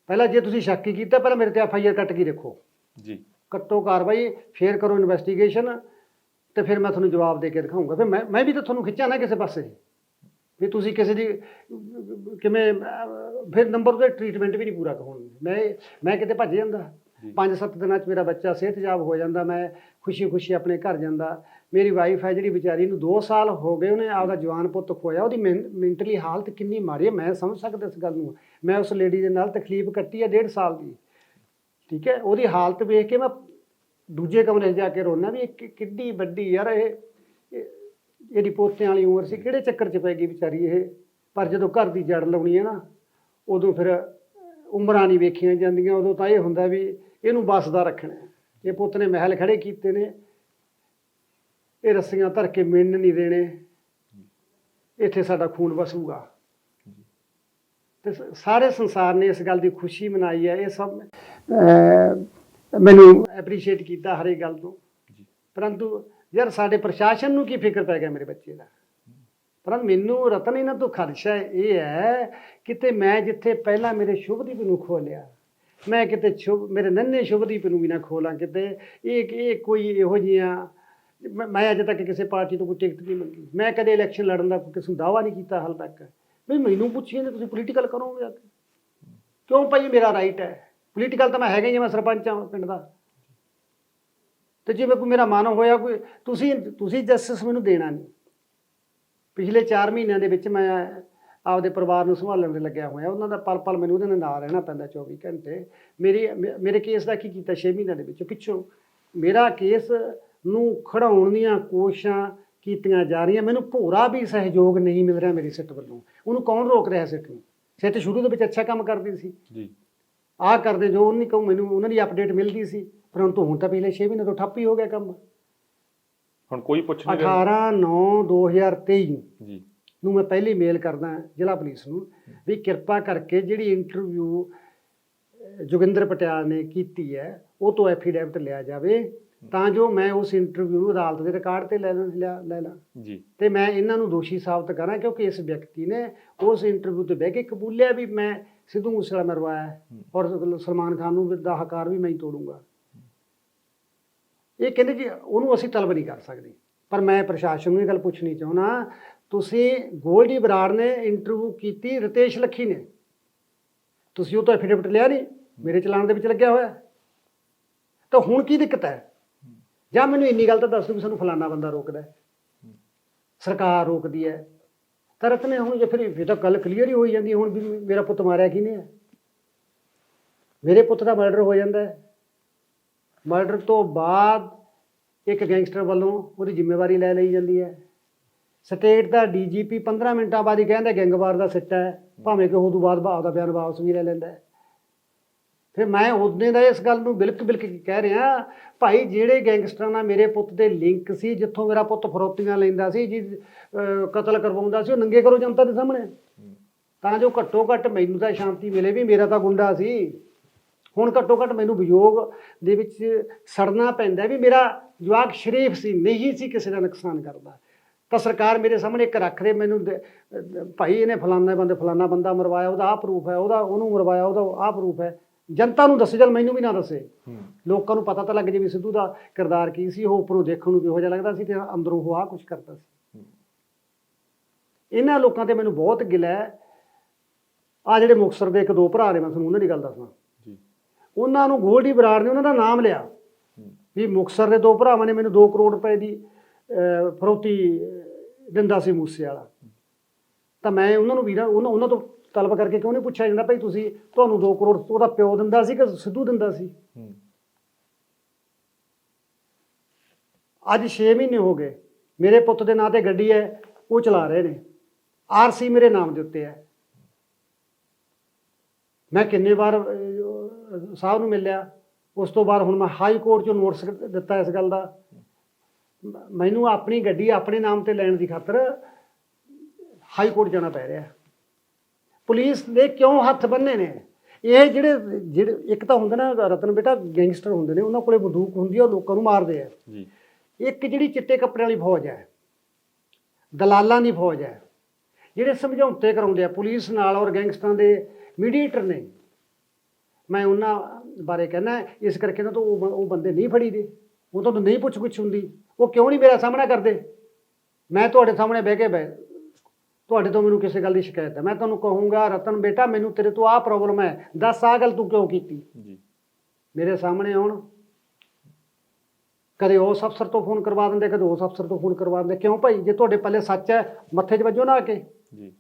ਪਹਿਲਾਂ ਜੇ ਤੁਸੀਂ ਸ਼ੱਕ ਹੀ ਕੀਤਾ ਪਹਿਲਾਂ ਮੇਰੇ ਤੇ ਐਫ ਆਈ ਆਰ ਕੱਟ ਕੇ ਦੇਖੋ ਜੀ। ਕੱਟੋ ਕਾਰਵਾਈ ਫੇਰ ਕਰੋ ਇਨਵੈਸਟੀਗੇਸ਼ਨ ਤੇ ਫਿਰ ਮੈਂ ਤੁਹਾਨੂੰ ਜਵਾਬ ਦੇ ਕੇ ਦਿਖਾਊਂਗਾ ਫਿਰ ਮੈਂ ਮੈਂ ਵੀ ਤਾਂ ਤੁਹਾਨੂੰ ਖਿੱਚਾਂ ਨਾ ਕਿਸੇ ਪਾਸੇ। ਵੀ ਤੁਸੀਂ ਕਿਸੇ ਦੀ ਕਿਵੇਂ ਫਿਰ ਨੰਬਰ ਉਹਦੇ ਟ੍ਰੀਟਮੈਂਟ ਵੀ ਨਹੀਂ ਪੂਰਾ ਹੋਣ ਮੈਂ ਮੈਂ ਕਿਤੇ ਭੱਜ ਜਾਂਦਾ। ਜੀ। ਪੰਜ ਸੱਤ ਦਿਨਾਂ 'ਚ ਮੇਰਾ ਬੱਚਾ ਸਿਹਤਯਾਬ ਹੋ ਜਾਂਦਾ ਮੈਂ ਖੁਸ਼ੀ-ਖੁਸ਼ੀ ਆਪਣੇ ਘਰ ਜਾਂਦਾ। ਮੇਰੀ ਵਾਈਫ ਹੈ ਜਿਹੜੀ ਵਿਚਾਰੀ ਨੂੰ 2 ਸਾਲ ਹੋ ਗਏ ਉਹਨੇ ਆਪਦਾ ਜਵਾਨ ਪੁੱਤ ਖੋਇਆ ਉਹਦੀ ਮੈਂਟਲੀ ਹਾਲਤ ਕਿੰਨੀ ਮਾੜੀ ਹੈ ਮੈਂ ਸਮਝ ਸਕਦਾ ਇਸ ਗੱਲ ਨੂੰ। ਮੈਂ ਉਸ ਲੇਡੀ ਦੇ ਨਾਲ ਤਕਲੀਫ ਕੱਟੀ ਹੈ 1.5 ਸਾਲ ਦੀ। ਠੀਕ ਹੈ ਉਹਦੀ ਹਾਲਤ ਵੇਖ ਕੇ ਮੈਂ ਦੂਜੇ ਕਮਰੇ ਜਾ ਕੇ ਰੋਣਾ ਵੀ ਇਹ ਕਿ- ਕਿੱਡੀ ਵੱਡੀ ਯਾਰ ਇਹ ਇਹ- ਇਹਦੀ ਪੋਤਿਆਂ ਵਾਲੀ ਉਮਰ ਸੀ ਕਿਹੜੇ ਚੱਕਰ 'ਚ ਪੈ ਗਈ ਵਿਚਾਰੀ ਇਹ? ਪਰ ਜਦੋਂ ਘਰ ਦੀ ਜੜ ਲਾਉਣੀ ਹੈ ਨਾ ਉਦੋਂ ਫਿਰ ਉਮਰਾਂ ਨਹੀਂ ਵੇਖੀਆਂ ਜਾਂਦੀਆਂ ਉਦੋਂ ਤਾਂ ਇਹ ਹੁੰਦਾ ਵੀ ਇਹਨੂੰ ਬਸਦਾ ਰੱਖਣਾ। ਇਹ ਪੁੱਤ ਨੇ ਮਹਿਲ ਖੜੇ ਕੀਤੇ ਨੇ ਇਹ ਰੱਸੀਆਂ ਧਰ ਕੇ ਮਿੰਨ ਨਹੀਂ ਦੇਣੇ ਇੱਥੇ ਸਾਡਾ ਖੂਨ ਵਸੂਗਾ। ਤੇ ਸਾਰੇ ਸੰਸਾਰ ਨੇ ਇਸ ਗੱਲ ਦੀ ਖੁਸ਼ੀ ਮਨਾਈ ਹੈ ਇਹ ਸਭ ਮੈਨੂੰ ਐਪਰੀਸ਼ੀਏਟ ਕੀਤਾ ਹਰ ਇੱਕ ਗੱਲ ਤੋਂ। ਪਰੰਤੂ ਯਾਰ ਸਾਡੇ ਪ੍ਰਸ਼ਾਸਨ ਨੂੰ ਕੀ ਫਿਕਰ ਪੈ ਗਿਆ ਮੇਰੇ ਬੱਚੇ ਦਾ? ਪਰੰਤੂ ਮੈਨੂੰ ਰਤਨ ਇਹਨਾਂ ਤੋਂ ਖਦਸ਼ਾ ਇਹ ਹੈ ਕਿਤੇ ਮੈਂ ਜਿੱਥੇ ਪਹਿਲਾਂ ਮੇਰੇ ਸ਼ੁਭਦੀਪ ਨੂੰ ਖੋਲਿਆ ਮੈਂ ਕਿਤੇ ਸ਼ੁਭ ਮੇਰੇ ਨੰਨੇ ਸ਼ੁਭਦੀਪ ਨੂੰ ਵੀ ਨਾ ਖੋਲਾਂ ਕਿਤੇ। ਇਹ ਇਹ ਕੋਈ ਇਹੋ ਜਿਹੀਆਂ ਮੈਂ- ਮੈਂ ਅਜੇ ਤੱਕ ਕਿਸੇ ਪਾਰਟੀ ਤੋਂ ਕੋਈ ਟਿਕਟ ਨਹੀਂ ਮੰਗੀ। ਮੈਂ ਕਦੇ ਇਲੈਕਸ਼ਨ ਲੜਨ ਦਾ ਕਿਸੇ ਨੂੰ ਦਾਵਾ ਨਹੀਂ ਕੀਤਾ ਹਾਲ ਤੱਕ। ਵੀ ਮੈਨੂੰ ਪੁੱਛੀ ਜਾਂਦੇ ਤੁਸੀਂ ਪੋਲੀਟੀਕਲ ਕਰੋਗੇ ਆ ਕੇ। ਕਿਉਂ ਭਾਈ ਮੇਰਾ ਰਾਈਟ ਹੈ? ਪੋਲੀਟੀਕਲ ਤਾਂ ਮੈਂ ਹੈਗਾ ਹੀ ਹਾਂ, ਮੈਂ ਸਰਪੰਚ ਹਾਂ ਪਿੰਡ ਦਾ। ਤੇ ਜਿਵੇਂ ਕੋਈ ਮੇਰਾ ਮਨ ਹੋਇਆ ਕੋਈ ਤੁਸੀਂ ਤੁਸੀਂ ਜਸਟਿਸ ਮੈਨੂੰ ਦੇਣਾ ਨਹੀਂ। ਪਿਛਲੇ 4 ਮਹੀਨਿਆਂ ਦੇ ਵਿੱਚ ਮੈਂ ਆਪਦੇ ਪਰਿਵਾਰ ਨੂੰ ਸੰਭਾਲਣ ਦੇ ਲੱਗਿਆ ਹੋਇਆ। ਉਹਨਾਂ ਦਾ ਪਲ ਪਲ ਮੈਨੂੰ ਉਹਦੇ ਨਾਲ ਨਾਲ ਰਹਿਣਾ ਪੈਂਦਾ 24 ਘੰਟੇ। ਮੇਰੀ ਮੇਰੇ ਕੇਸ ਦਾ ਕੀ ਕੀਤਾ? 6 ਮਹੀਨਿਆਂ ਦੇ ਵਿੱਚ ਪਿੱਛੋਂ ਮੇਰਾ ਕੇਸ ਨੂੰ ਖੜਾਉਣ ਦੀਆਂ ਕੋਸ਼ਿਸ਼ਾਂ ਕੀਤੀਆਂ ਜਾ ਰਹੀਆਂ। ਮੈਨੂੰ ਭੋਰਾ ਵੀ ਸਹਿਯੋਗ ਨਹੀਂ ਮਿਲ ਰਿਹਾ ਮੇਰੀ ਸਿੱਟ ਵੱਲੋਂ। ਉਹਨੂੰ ਕੌਣ ਰੋਕ ਰਿਹਾ ਸਿੱਟ ਨੂੰ? ਸਿੱਟ ਸ਼ੁਰੂ ਦੇ ਵਿੱਚ ਅੱਛਾ ਕੰਮ ਕਰਦੀ ਸੀ। ਜੀ। ਆਹ ਕਰਦੇ ਜੋ ਉਹਨੀ ਕਹੂੰ ਮੈਨੂੰ ਉਹਨਾਂ ਦੀ ਅਪਡੇਟ ਮਿਲਦੀ ਸੀ। ਪਰੰਤੂ ਹੁਣ ਤਾਂ ਪਿਛਲੇ 6 ਮਹੀਨੇ ਤੋਂ ਠੱਪ ਹੀ ਹੋ ਗਿਆ ਕੰਮ। ਹੁਣ ਕੋਈ ਪੁੱਛ ਨਹੀਂ ਰਿਹਾ। 18 9 2023 ਜੀ। ਨੂੰ ਮੈਂ ਪਹਿਲੀ ਮੇਲ ਕਰਦਾ ਜ਼ਿਲ੍ਹਾ ਪੁਲਿਸ ਨੂੰ ਵੀ ਕਿਰਪਾ ਕਰਕੇ ਜਿਹੜੀ ਇੰਟਰਵਿਊ ਜੋਗਿੰਦਰ ਪਟਿਆਲ ਨੇ ਕੀਤੀ ਹੈ ਉਹ ਤੋਂ ਐਫੀਡੈਵਿਟ ਲਿਆ ਜਾਵੇ ਤਾਂ ਜੋ ਮੈਂ ਉਸ ਇੰਟਰਵਿਊ ਨੂੰ ਅਦਾਲਤ ਦੇ ਰਿਕਾਰਡ ਤੇ ਲੈ ਲਾਂ ਲਿਆ- ਲੈ ਲਾਂ। ਜੀ। ਤੇ ਮੈਂ ਇਹਨਾਂ ਨੂੰ ਦੋਸ਼ੀ ਸਾਬਤ ਕਰਾਂ ਕਿਉਂਕਿ ਇਸ ਵਿਅਕਤੀ ਨੇ ਉਸ ਇੰਟਰਵਿਊ ਤੇ ਬਹਿ ਕੇ ਕਬੂਲਿਆ ਵੀ ਮੈਂ ਸਿੱਧੂ ਮੂਸੇਵਾਲਾ ਮਰਵਾਇਆ ਔਰ ਸਲਮਾਨ ਖਾਨ ਨੂੰ ਦਾ ਹਕਾਰ ਵੀ ਮੈਂ ਹੀ ਤੋੜੂੰਗਾ। ਇਹ ਕਹਿੰਦੇ ਜੀ ਉਹਨੂੰ ਅਸੀਂ ਤਲਬ ਨਹੀਂ ਕਰ ਸਕਦੇ। ਪਰ ਮੈਂ ਪ੍ਰਸ਼ਾਸਨ ਨੂੰ ਇਹ ਗੱਲ ਪੁੱਛਣੀ ਚਾਹੁੰਦਾ ਤੁਸੀਂ ਗੋਲਡੀ ਬਰਾੜ ਨੇ ਇੰਟਰਵਿਊ ਕੀਤੀ, ਰਤੇਸ਼ ਲੱਖੀ ਨੇ। ਤੁਸੀਂ ਉਹ ਤੋਂ ਐਫੀਡੇਵਿਟ ਲਿਆ ਨਹੀਂ, ਮੇਰੇ ਚਲਾਨ ਦੇ ਵਿੱਚ ਲੱਗਿਆ ਹੋਇਆ। ਤਾਂ ਹੁਣ ਕੀ ਦਿੱਕਤ ਹੈ? ਜਾਂ ਮੈਨੂੰ ਇੰਨੀ ਗੱਲ ਤਾਂ ਦੱਸ ਦਿਓ ਵੀ ਸਾਨੂੰ ਫਲਾਨਾ ਬੰਦਾ ਰੋਕਦਾ ਹੈ। ਸਰਕਾਰ ਰੋਕਦੀ ਹੈ। ਤਾਂ ਰਤਨੇ ਹੁਣ ਜੇ ਫਿਰ ਇਹ ਤਾਂ ਗੱਲ ਕਲੀਅਰ ਹੀ ਹੋਈ ਜਾਂਦੀ ਹੁਣ ਵੀ ਮੇਰਾ ਪੁੱਤ ਮਾਰਿਆ ਕਿਹਨੇ ਹੈ? ਮੇਰੇ ਪੁੱਤ ਦਾ ਮਰਡਰ ਹੋ ਜਾਂਦਾ ਹੈ। ਮਰਡਰ ਤੋਂ ਬਾਅਦ ਇੱਕ ਗੈਂਗਸਟਰ ਵੱਲੋਂ ਉਹਦੀ ਜ਼ਿੰਮੇਵਾਰੀ ਲੈ ਲਈ ਜਾਂਦੀ ਹੈ। ਸਟੇਟ ਦਾ ਡੀਜੀਪੀ 15 ਮਿੰਟਾਂ ਬਾਅਦ ਹੀ ਕਹਿੰਦਾ ਗੈਂਗਵਾਰ ਦਾ ਸਿੱਟਾ ਹੈ, ਭਾਵੇਂ ਕਿ ਉਹ ਤੋਂ ਬਾਅਦ ਭਾਵ ਦਾ ਬਿਆਨ ਵਾਪਸ ਵੀ ਲੈ ਲੈਂਦਾ ਹੈ। ਫਿਰ ਮੈਂ ਉਹਦੇ ਦਾ ਇਸ ਗੱਲ ਨੂੰ ਬਿਲਕ ਬਿਲਕ ਕਹਿ ਰਿਹਾ, ਭਾਈ ਜਿਹੜੇ ਗੈਂਗਸਟਰਾਂ ਨਾਲ ਮੇਰੇ ਪੁੱਤ ਦੇ ਲਿੰਕ ਸੀ, ਜਿੱਥੋਂ ਮੇਰਾ ਪੁੱਤ ਫਰੋਤੀਆਂ ਲੈਂਦਾ ਸੀ, ਜੀ ਕਤਲ ਕਰਵਾਉਂਦਾ ਸੀ, ਉਹ ਨੰਗੇ ਕਰੋ ਜਨਤਾ ਦੇ ਸਾਹਮਣੇ। ਤਾਂ ਜੋ ਘੱਟੋ ਘੱਟ ਮੈਨੂੰ ਤਾਂ ਸ਼ਾਂਤੀ ਮਿਲੇ ਵੀ ਮੇਰਾ ਤਾਂ ਗੁੰਡਾ ਸੀ। ਹੁਣ ਘੱਟੋ ਘੱਟ ਮੈਨੂੰ ਵਿਯੋਗ ਦੇ ਵਿੱਚ ਸੜਨਾ ਪੈਂਦਾ ਵੀ ਮੇਰਾ ਜਵਾਕ ਸ਼ਰੀਫ ਸੀ, ਨਹੀਂ ਸੀ, ਕਿਸੇ ਦਾ ਨੁਕਸਾਨ ਕਰਦਾ। ਤਾਂ ਸਰਕਾਰ ਮੇਰੇ ਸਾਹਮਣੇ ਇੱਕ ਰੱਖ ਦੇ ਮੈਨੂੰ ਭਾਈ ਇਹਨੇ ਫਲਾਣਾ ਬੰਦੇ ਫਲਾਣਾ ਬੰਦਾ ਮਰਵਾਇਆ ਉਹਦਾ ਆਹ ਪ੍ਰੂਫ ਹੈ ਉਹਦਾ ਉਹਨੂੰ ਮਰਵਾਇਆ ਉਹਦਾ ਆਹ ਪ੍ਰੂਫ ਹੈ। ਜਨਤਾ ਨੂੰ ਦੱਸੇ ਚੱਲ ਮੈਨੂੰ ਵੀ ਨਾ ਦੱਸੇ। ਲੋਕਾਂ ਨੂੰ ਪਤਾ ਤਾਂ ਲੱਗ ਜੇ ਵੀ ਸਿੱਧੂ ਦਾ ਕਿਰਦਾਰ ਕੀ ਸੀ ਉਹ ਉੱਪਰੋਂ ਦੇਖਣ ਨੂੰ ਕਿਹੋ ਜਿਹਾ ਲੱਗਦਾ ਸੀ ਤੇ ਅੰਦਰੋਂ ਉਹ ਆਹ ਕੁਝ ਕਰਦਾ ਸੀ। ਇਹਨਾਂ ਲੋਕਾਂ ਤੇ ਮੈਨੂੰ ਬਹੁਤ ਗਿਲਾ ਹੈ। ਆ ਜਿਹੜੇ ਮੁਕਤਸਰ ਦੇ ਇੱਕ ਦੋ ਭਰਾ ਨੇ ਮੈਂ ਤੁਹਾਨੂੰ ਉਹਨਾਂ ਦੀ ਗੱਲ ਦੱਸਣਾ ਜੀ। ਉਹਨਾਂ ਨੂੰ ਗੋਲਡੀ ਬਰਾੜ ਨੇ ਉਹਨਾਂ ਦਾ ਨਾਮ ਲਿਆ। ਵੀ ਮੁਕਤਸਰ ਦੇ ਦੋ ਭਰਾਵਾਂ ਨੇ ਮੈਨੂੰ 2 ਕਰੋੜ ਰੁਪਏ ਦੀ ਫਰੋਤੀ ਦਿੰਦਾ ਸੀ ਮੂਸੇ ਵਾਲਾ। ਤਾਂ ਮੈਂ ਉਹਨਾਂ ਨੂੰ ਵੀਰਾ ਉਹਨਾਂ ਉਹਨਾਂ ਤੋਂ ਤਲਬ ਕਰਕੇ ਕਿਉਂ ਨਹੀਂ ਪੁੱਛਿਆ ਜਾਂਦਾ ਭਾਈ ਤੁਸੀਂ ਤੁਹਾਨੂੰ 2 ਕਰੋੜ ਉਹਦਾ ਪਿਓ ਦਿੰਦਾ ਸੀ ਕਿ ਸਿੱਧੂ ਦਿੰਦਾ ਸੀ? ਅੱਜ 6 ਮਹੀਨੇ ਹੋ ਗਏ। ਮੇਰੇ ਪੁੱਤ ਦੇ ਨਾਂ ਤੇ ਗੱਡੀ ਹੈ ਉਹ ਚਲਾ ਰਹੇ ਨੇ। ਆਰਸੀ ਮੇਰੇ ਨਾਮ ਦੇ ਉੱਤੇ ਹੈ। ਮੈਂ ਕਿੰਨੇ ਵਾਰ ਸਾਹਿਬ ਨੂੰ ਮਿਲਿਆ। ਉਸ ਤੋਂ ਬਾਅਦ ਹੁਣ ਮੈਂ ਹਾਈ ਕੋਰਟ 'ਚੋਂ ਨੋਟਿਸ ਦਿੱਤਾ ਇਸ ਗੱਲ ਦਾ। ਮੈਨੂੰ ਆਪਣੀ ਗੱਡੀ ਆਪਣੇ ਨਾਮ ਤੇ ਲੈਣ ਦੀ ਖਾਤਰ ਹਾਈ ਕੋਰਟ ਜਾਣਾ ਪੈ ਰਿਹਾ। ਪੁਲਿਸ ਨੇ ਕਿਉਂ ਹੱਥ ਬੰਨੇ ਨੇ? ਇਹ ਜਿਹੜੇ ਜਿਹੜੇ ਇੱਕ ਤਾਂ ਹੁੰਦਾ ਨਾ ਰਤਨ ਬੇਟਾ ਗੈਂਗਸਟਰ ਹੁੰਦੇ ਨੇ ਉਹਨਾਂ ਕੋਲੇ ਬੰਦੂਕ ਹੁੰਦੀ ਹੈ ਉਹ ਲੋਕਾਂ ਨੂੰ ਮਾਰਦੇ ਆ। ਜੀ। ਇੱਕ ਜਿਹੜੀ ਚਿੱਟੇ ਕੱਪੜੇ ਵਾਲੀ ਫੌਜ ਹੈ ਦਲਾਲਾਂ ਦੀ ਫੌਜ ਹੈ ਜਿਹੜੇ ਸਮਝੌਤੇ ਕਰਾਉਂਦੇ ਆ ਪੁਲਿਸ ਨਾਲ ਔਰ ਗੈਂਗਸਟਰਾਂ ਦੇ ਮੀਡੀਏਟਰ ਨੇ। ਮੈਂ ਉਹਨਾਂ ਬਾਰੇ ਕਹਿਣਾ ਇਸ ਕਰਕੇ ਨਾ ਤਾਂ ਉਹ ਬੰਦੇ ਨਹੀਂ ਫੜੀ ਦੇ ਉਹ ਤੋਂ ਨਹੀਂ ਪੁੱਛ ਗੁੱਛ ਹੁੰਦੀ। ਉਹ ਕਿਉਂ ਨਹੀਂ ਮੇਰਾ ਸਾਹਮਣਾ ਕਰਦੇ? ਮੈਂ ਤੁਹਾਡੇ ਸਾਹਮਣੇ ਬਹਿ ਕੇ ਬਹਿ ਤੁਹਾਡੇ ਤੋਂ ਮੈਨੂੰ ਕਿਸੇ ਗੱਲ ਦੀ ਸ਼ਿਕਾਇਤ ਹੈ। ਮੈਂ ਤੁਹਾਨੂੰ ਕਹੂੰਗਾ ਰਤਨ ਬੇਟਾ ਮੈਨੂੰ ਤੇਰੇ ਤੋਂ ਆਹ ਪ੍ਰੋਬਲਮ ਹੈ। ਦੱਸ ਆਹ ਗੱਲ ਤੂੰ ਕਿਉਂ ਕੀਤੀ? ਜੀ। ਮੇਰੇ ਸਾਹਮਣੇ ਆਉਣ। ਕਦੇ ਉਸ ਅਫਸਰ ਤੋਂ ਫੋਨ ਕਰਵਾ ਦਿੰਦੇ ਕਦੇ ਉਸ ਅਫਸਰ ਤੋਂ ਫੋਨ ਕਰਵਾ ਦਿੰਦੇ। ਕਿਉਂ ਭਾਈ? ਜੇ ਤੁਹਾਡੇ ਪੱਲੇ ਸੱਚ ਹੈ ਮੱਥੇ 'ਚ ਵੱਜੋ ਨਾ ਆ ਕੇ। ਜੀ।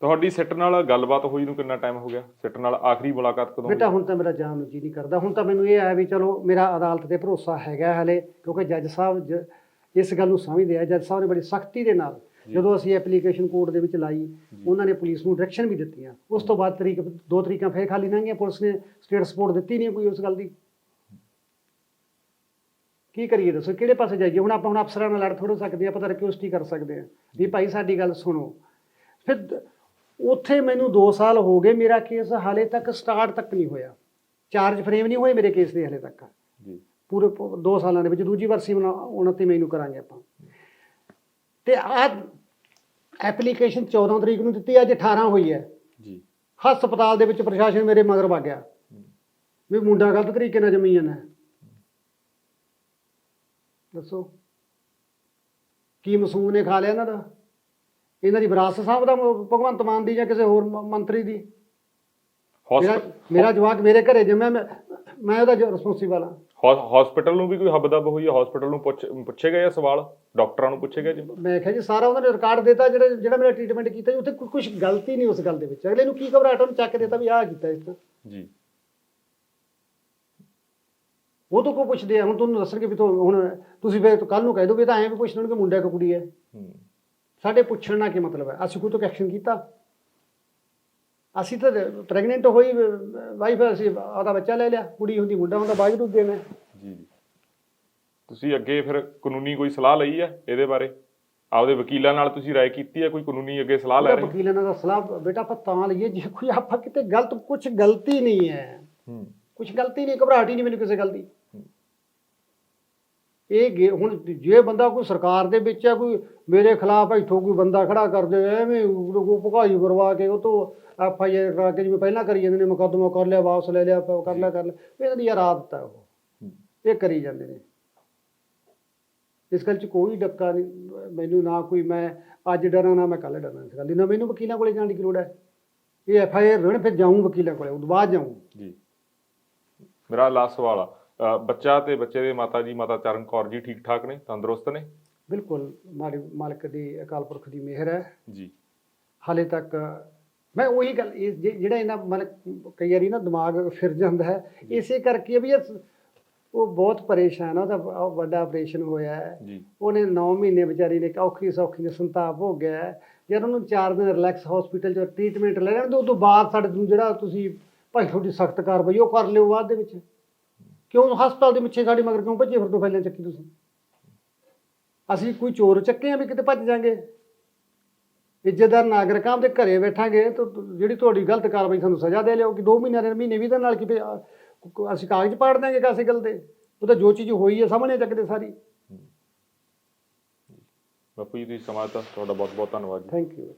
ਤੁਹਾਡੀ ਸਿੱਟ ਨਾਲ ਗੱਲਬਾਤ ਹੋਈ ਨੂੰ ਕਿੰਨਾ ਟਾਈਮ ਹੋ ਗਿਆ? ਸਿੱਟ ਨਾਲ ਆਖਰੀ ਮੁਲਾਕਾਤ ਕਦੋਂ ਹੋਈ? ਬੇਟਾ ਹੁਣ ਤਾਂ ਮੇਰਾ ਜਾਣ ਨੂੰ ਜੀ ਨਹੀਂ ਕਰਦਾ। ਹੁਣ ਤਾਂ ਮੈਨੂੰ ਇਹ ਹੈ ਵੀ ਚਲੋ ਮੇਰਾ ਅਦਾਲਤ ਤੇ ਭਰੋਸਾ ਹੈਗਾ ਹਲੇ ਕਿਉਂਕਿ ਜੱਜ ਸਾਹਿਬ ਜ- ਇਸ ਗੱਲ ਨੂੰ ਸਮਝਦੇ ਆ। ਜੱਜ ਸਾਹਿਬ ਨੇ ਬੜੀ ਸਖਤੀ ਦੇ ਨਾਲ ਜਦੋਂ ਅਸੀਂ ਐਪਲੀਕੇਸ਼ਨ ਕੋਰਟ ਦੇ ਵਿੱਚ ਲਾਈ ਉਹਨਾਂ ਨੇ ਪੁਲਿਸ ਨੂੰ ਡਾਇਰੈਕਸ਼ਨ ਵੀ ਦਿੱਤੀਆਂ। ਉਸ ਤੋਂ ਬਾਅਦ ਤਰੀਕ ਦੋ ਤਰੀਕਾਂ ਫੇਰ ਖਾਲੀ ਲੰਘੀਆਂ ਪੁਲਿਸ ਨੇ ਸਟੇਟ ਸਪੋਰਟ ਦਿੱਤੀ ਨਹੀਂ ਕੋਈ ਉਸ ਗੱਲ ਦੀ। ਕੀ ਕਰੀਏ ਦੱਸੋ? ਕਿਹੜੇ ਪਾਸੇ ਜਾਈਏ? ਹੁਣ ਆਪਾਂ ਹੁਣ ਅਫਸਰਾਂ ਨਾਲ ਲੜ ਥੋੜੋ ਸਕਦੇ ਆ ਆਪਾਂ ਤਾਂ ਰਿਕੁਐਸਟ ਹੀ ਕਰ ਸਕਦੇ ਆ। ਵੀ ਭਾਈ ਸਾਡੀ ਗੱਲ ਸੁਣੋ। ਫਿਰ ਦ- ਉੱਥੇ ਮੈਨੂੰ 2 ਸਾਲ ਹੋ ਗਏ ਮੇਰਾ ਕੇਸ ਹਾਲੇ ਤੱਕ ਸਟਾਰਟ ਤੱਕ ਨਹੀਂ ਹੋਇਆ। ਚਾਰਜ ਫਰੇਮ ਨਹੀਂ ਹੋਏ ਮੇਰੇ ਕੇਸ ਦੇ ਹਾਲੇ ਤੱਕ। ਜੀ। ਪੂਰੇ 2 ਸਾਲਾਂ ਦੇ ਵਿੱਚ ਦੂਜੀ ਵਾਰ ਸੀ 29 ਮਈ ਨੂੰ ਕਰਾਂਗੇ ਆਪਾਂ। ਤੇ ਆ ਐਪਲੀਕੇਸ਼ਨ 14 ਤਰੀਕ ਨੂੰ ਦਿੱਤੀ ਅੱਜ 18 ਹੋਈ ਹੈ। ਜੀ। ਹਸਪਤਾਲ ਦੇ ਵਿੱਚ ਪ੍ਰਸ਼ਾਸਨ ਮੇਰੇ ਮਗਰ ਵਗ ਗਿਆ। ਵੀ ਮੁੰਡਾ ਗਲਤ ਤਰੀਕੇ ਨਾਲ ਜੰਮੀ ਜਾਂਦਾ। ਦੱਸੋ। ਕੀ ਮਸੂਮ ਨੇ ਖਾ ਲਿਆ ਇਹਨਾਂ ਦਾ? ਇਹਨਾਂ ਦੀ ਵਿਰਾਸਤ ਸਾਹਿਬ ਦਾ ਮ- ਭਗਵੰਤ ਮਾਨ ਦੀ ਜਾਂ ਕਿਸੇ ਹੋਰ ਮ- ਮੰਤਰੀ ਦੀ? ਮੇਰਾ ਜਵਾਕ ਮੇਰੇ ਘਰੇ ਜੰਮਿਆ ਮੈਂ ਮੈਂ ਉਹਦਾ ਰਿਸਪੌਂਸੀਬਲ ਹਾਂ। ਹਸਪੀਟਲ ਨੂੰ ਵੀ ਕੋਈ ਹੱਬਦੱਬ ਹੋਈ ਹੈ ਹਸਪੀਟਲ ਨੂੰ ਪੁੱਛ ਪੁੱਛੇ ਗਏ ਆ ਸਵਾਲ? ਡਾਕਟਰਾਂ ਨੂੰ ਪੁੱਛੇ ਗਏ ਜੀ? ਮੈਂ ਕਿਹਾ ਜੀ ਸਾਰਾ ਉਹਨਾਂ ਨੇ ਰਿਕਾਰਡ ਦਿੱਤਾ ਜਿਹੜਾ ਜਿਹੜਾ ਮੇਰਾ ਟ੍ਰੀਟਮੈਂਟ ਕੀਤਾ ਜੀ ਉੱਥੇ ਕੁਝ ਗਲਤੀ ਨਹੀਂ ਉਸ ਗੱਲ ਦੇ ਵਿੱਚ। ਅਗਲੇ ਨੂੰ ਕੀ ਘਬਰਾਹਟ ਉਹਨੂੰ ਚੱਕ ਦਿੱਤਾ ਵੀ ਆਹ ਕੀਤਾ ਇਸ ਤੋਂ ਜੀ। ਉਹ ਤੋਂ ਕੋ ਪੁੱਛਦੇ ਆ ਹੁਣ ਤੁਹਾਨੂੰ ਦੱਸਣਗੇ ਵੀ ਤੂੰ ਹੁਣ ਤੁਸੀਂ ਫਿਰ ਕੱਲ ਨੂੰ ਕਹਿ ਦੋ ਵੀ ਇਹ ਤਾਂ ਐਂ ਵੀ ਪੁੱਛ ਲੈਣਗੇ ਮੁੰਡਾ ਕਿ ਕੁੜੀ ਹੈ। ਹੂੰ। ਸਾਡੇ ਪੁੱਛਣ ਨਾਲ ਕੀ ਮਤਲਬ ਹੈ? ਅਸੀਂ ਕੋਈ ਤੋਂ ਐਕਸ਼ਨ ਕੀਤਾ? ਅਸੀਂ ਤਾਂ ਪ੍ਰੈਗਨੈਂਟ ਹੋਈ ਵਾਈਫ ਅਸੀਂ ਆਦਾ ਬੱਚਾ ਲੈ ਲਿਆ ਕੁੜੀ ਹੁੰਦੀ ਮੁੰਡਾ ਹੁੰਦਾ ਬਾਜ ਨੂੰ। ਦੇਣਾ ਜੀ ਜੀ। ਤੁਸੀਂ ਅੱਗੇ ਫਿਰ ਕਾਨੂੰਨੀ ਕੋਈ ਸਲਾਹ ਲਈ ਹੈ ਇਹਦੇ ਬਾਰੇ? ਆਪਦੇ ਵਕੀਲਾਂ ਨਾਲ ਤੁਸੀਂ ਰਾਏ ਕੀਤੀ ਹੈ ਕੋਈ ਕਾਨੂੰਨੀ ਅੱਗੇ ਸਲਾਹ ਲੈ ਰਹੇ ਹੋ? ਵਕੀਲਾਂ ਦਾ ਸਲਾਹ ਬੇਟਾ ਆਪਾਂ ਤਾਂ ਲਈਏ ਜੇ ਕੋਈ ਆਪਾਂ ਕਿਤੇ ਗਲਤ ਕੁਝ ਗਲਤੀ ਨਹੀਂ ਹੈ। ਹੂੰ। ਕੁਝ ਗਲਤੀ ਨਹੀਂ ਘਬਰਾਹਟ ਹੀ ਨਹੀਂ ਮੈਨੂੰ ਕਿਸੇ ਗੱਲ ਦੀ। ਇਹ ਹੁਣ ਜੇ ਬੰਦਾ ਕੋਈ ਸਰਕਾਰ ਦੇ ਵਿੱਚ ਹੈ ਕੋਈ ਮੇਰੇ ਖਿਲਾਫ ਇੱਥੋਂ ਕੋਈ ਬੰਦਾ ਖੜਾ ਕਰ ਦੇ ਐਵੇਂ ਉਹ ਭਗਾਈ ਕਰਵਾ ਕੇ ਉਹ ਤੋਂ ਐਫ ਆਈ ਆਰ ਕਰਾ ਕੇ ਜਿਵੇਂ ਪਹਿਲਾਂ ਕਰੀ ਜਾਂਦੇ ਨੇ ਮੁਕੱਦਮਾ ਕਰ ਲਿਆ ਵਾਪਸ ਲੈ ਲਿਆ ਕਰ ਲਿਆ ਕਰ ਲਿਆ। ਇਹਨਾਂ ਦੀ ਯਾਰ ਆਦਤ ਹੈ। ਉਹ ਇਹ ਕਰੀ ਜਾਂਦੇ ਨੇ। ਇਸ ਗੱਲ 'ਚ ਕੋਈ ਡੱਕਾ ਨਹੀਂ। ਮੈਨੂੰ ਨਾ ਕੋਈ ਮੈਂ ਅੱਜ ਡਰਾਂ ਨਾ ਮੈਂ ਕੱਲ ਡਰਨਾ ਇਸ ਗੱਲ ਦੀ। ਨਾ ਮੈਨੂੰ ਵਕੀਲਾਂ ਕੋਲੇ ਜਾਣ ਦੀ ਲੋੜ ਹੈ? ਇਹ ਐਫ ਆਈ ਆਰ ਫਿਰ ਜਾਊਂ ਵਕੀਲਾਂ ਕੋਲੇ ਉਦੋਂ ਬਾਅਦ ਜਾਊਂ। ਜੀ। ਮੇਰਾ ਲਾਸਟ ਸਵਾਲ ਆ। ਬੱਚਾ ਤੇ ਬੱਚੇ ਦੇ ਮਾਤਾ ਜੀ ਮਾਤਾ ਚਰਨ ਕੌਰ ਜੀ ਠੀਕ ਠਾਕ ਨੇ ਤੰਦਰੁਸਤ ਨੇ? ਬਿਲਕੁਲ ਮਾੜੀ ਮਾਲਕ ਦੀ ਅਕਾਲ ਪੁਰਖ ਦੀ ਮਿਹਰ ਹੈ। ਜੀ। ਹਾਲੇ ਤੱਕ ਮੈਂ ਉਹੀ ਗੱਲ ਜਿਹੜਾ ਇਹਨਾਂ ਮਤਲਬ ਕਈ ਵਾਰੀ ਨਾ ਦਿਮਾਗ ਫਿਰ ਜਾਂਦਾ ਹੈ ਇਸੇ ਕਰਕੇ ਵੀ ਉਹ ਬਹੁਤ ਪਰੇਸ਼ਾਨ ਆ ਉਹਦਾ ਵੱਡਾ ਆਪਰੇਸ਼ਨ ਹੋਇਆ ਹੈ। ਜੀ। ਉਹਨੇ 9 ਮਹੀਨੇ ਵਿਚਾਰੀ ਨੇ ਔਖੀ ਸੌਖੀ ਨੇ ਸੰਤਾਪ ਹੋ ਗਿਆ। ਜਦ ਉਹਨੂੰ 4 ਦਿਨ ਰਿਲੈਕਸ ਹਸਪੀਟਲ 'ਚ ਟ੍ਰੀਟਮੈਂਟ ਲੈਣ ਤੇ ਉਸ ਤੋਂ ਬਾਅਦ ਸਾਡੇ ਨੂੰ ਜਿਹੜਾ ਤੁਸੀਂ ਭਾਈ ਤੁਹਾਡੀ ਸਖਤ ਕਾਰਵਾਈ ਉਹ ਕਰ ਲਿਓ ਬਾਅਦ ਦੇ ਵਿੱਚ। ਕਿਉਂ ਹਸਪਤਾਲ ਦੇ ਪਿੱਛੇ ਸਾਡੇ ਮਗਰ ਕਿਉਂ ਭੱਜੇ? ਫਿਰ ਤੋਂ ਫੈਲਾਂ ਚੱਕੀ ਤੁਸੀਂ। ਅਸੀਂ ਕੋਈ ਚੋਰ ਚੱਕੇ ਆ ਵੀ ਕਿਤੇ ਭੱਜ ਜਾਾਂਗੇ? ਇੱਜ਼ਤਦਾਰ ਨਾਗਰਿਕਾਂ ਦੇ ਘਰੇ ਬੈਠਾਂਗੇ ਤਾਂ ਜਿਹੜੀ ਤੁਹਾਡੀ ਗਲਤ ਕਾਰਵਾਈ ਸਾਨੂੰ ਸਜ਼ਾ ਦੇ ਲਿਓ ਕਿ 2 ਮਹੀਨਿਆਂ ਦੇ ਮਹੀਨੇ ਵੀ ਦੇ ਨਾਲ ਕਿ ਅਸੀਂ ਕਾਗਜ਼ ਪਾੜ ਦਾਂਗੇ ਕਾਸੇ ਗੱਲ ਦੇ ਉਹ ਤਾਂ ਜੋ ਚੀਜ਼ ਹੋਈ ਹੈ ਸਾਹਮਣੇ ਚੱਕਦੇ ਸਾਰੀ। ਬਾਪੂ ਜੀ ਤੁਸੀਂ ਸਮਾਂ ਤੁਹਾਡਾ ਬਹੁਤ ਬਹੁਤ ਧੰਨਵਾਦ ਥੈਂਕ ਯੂ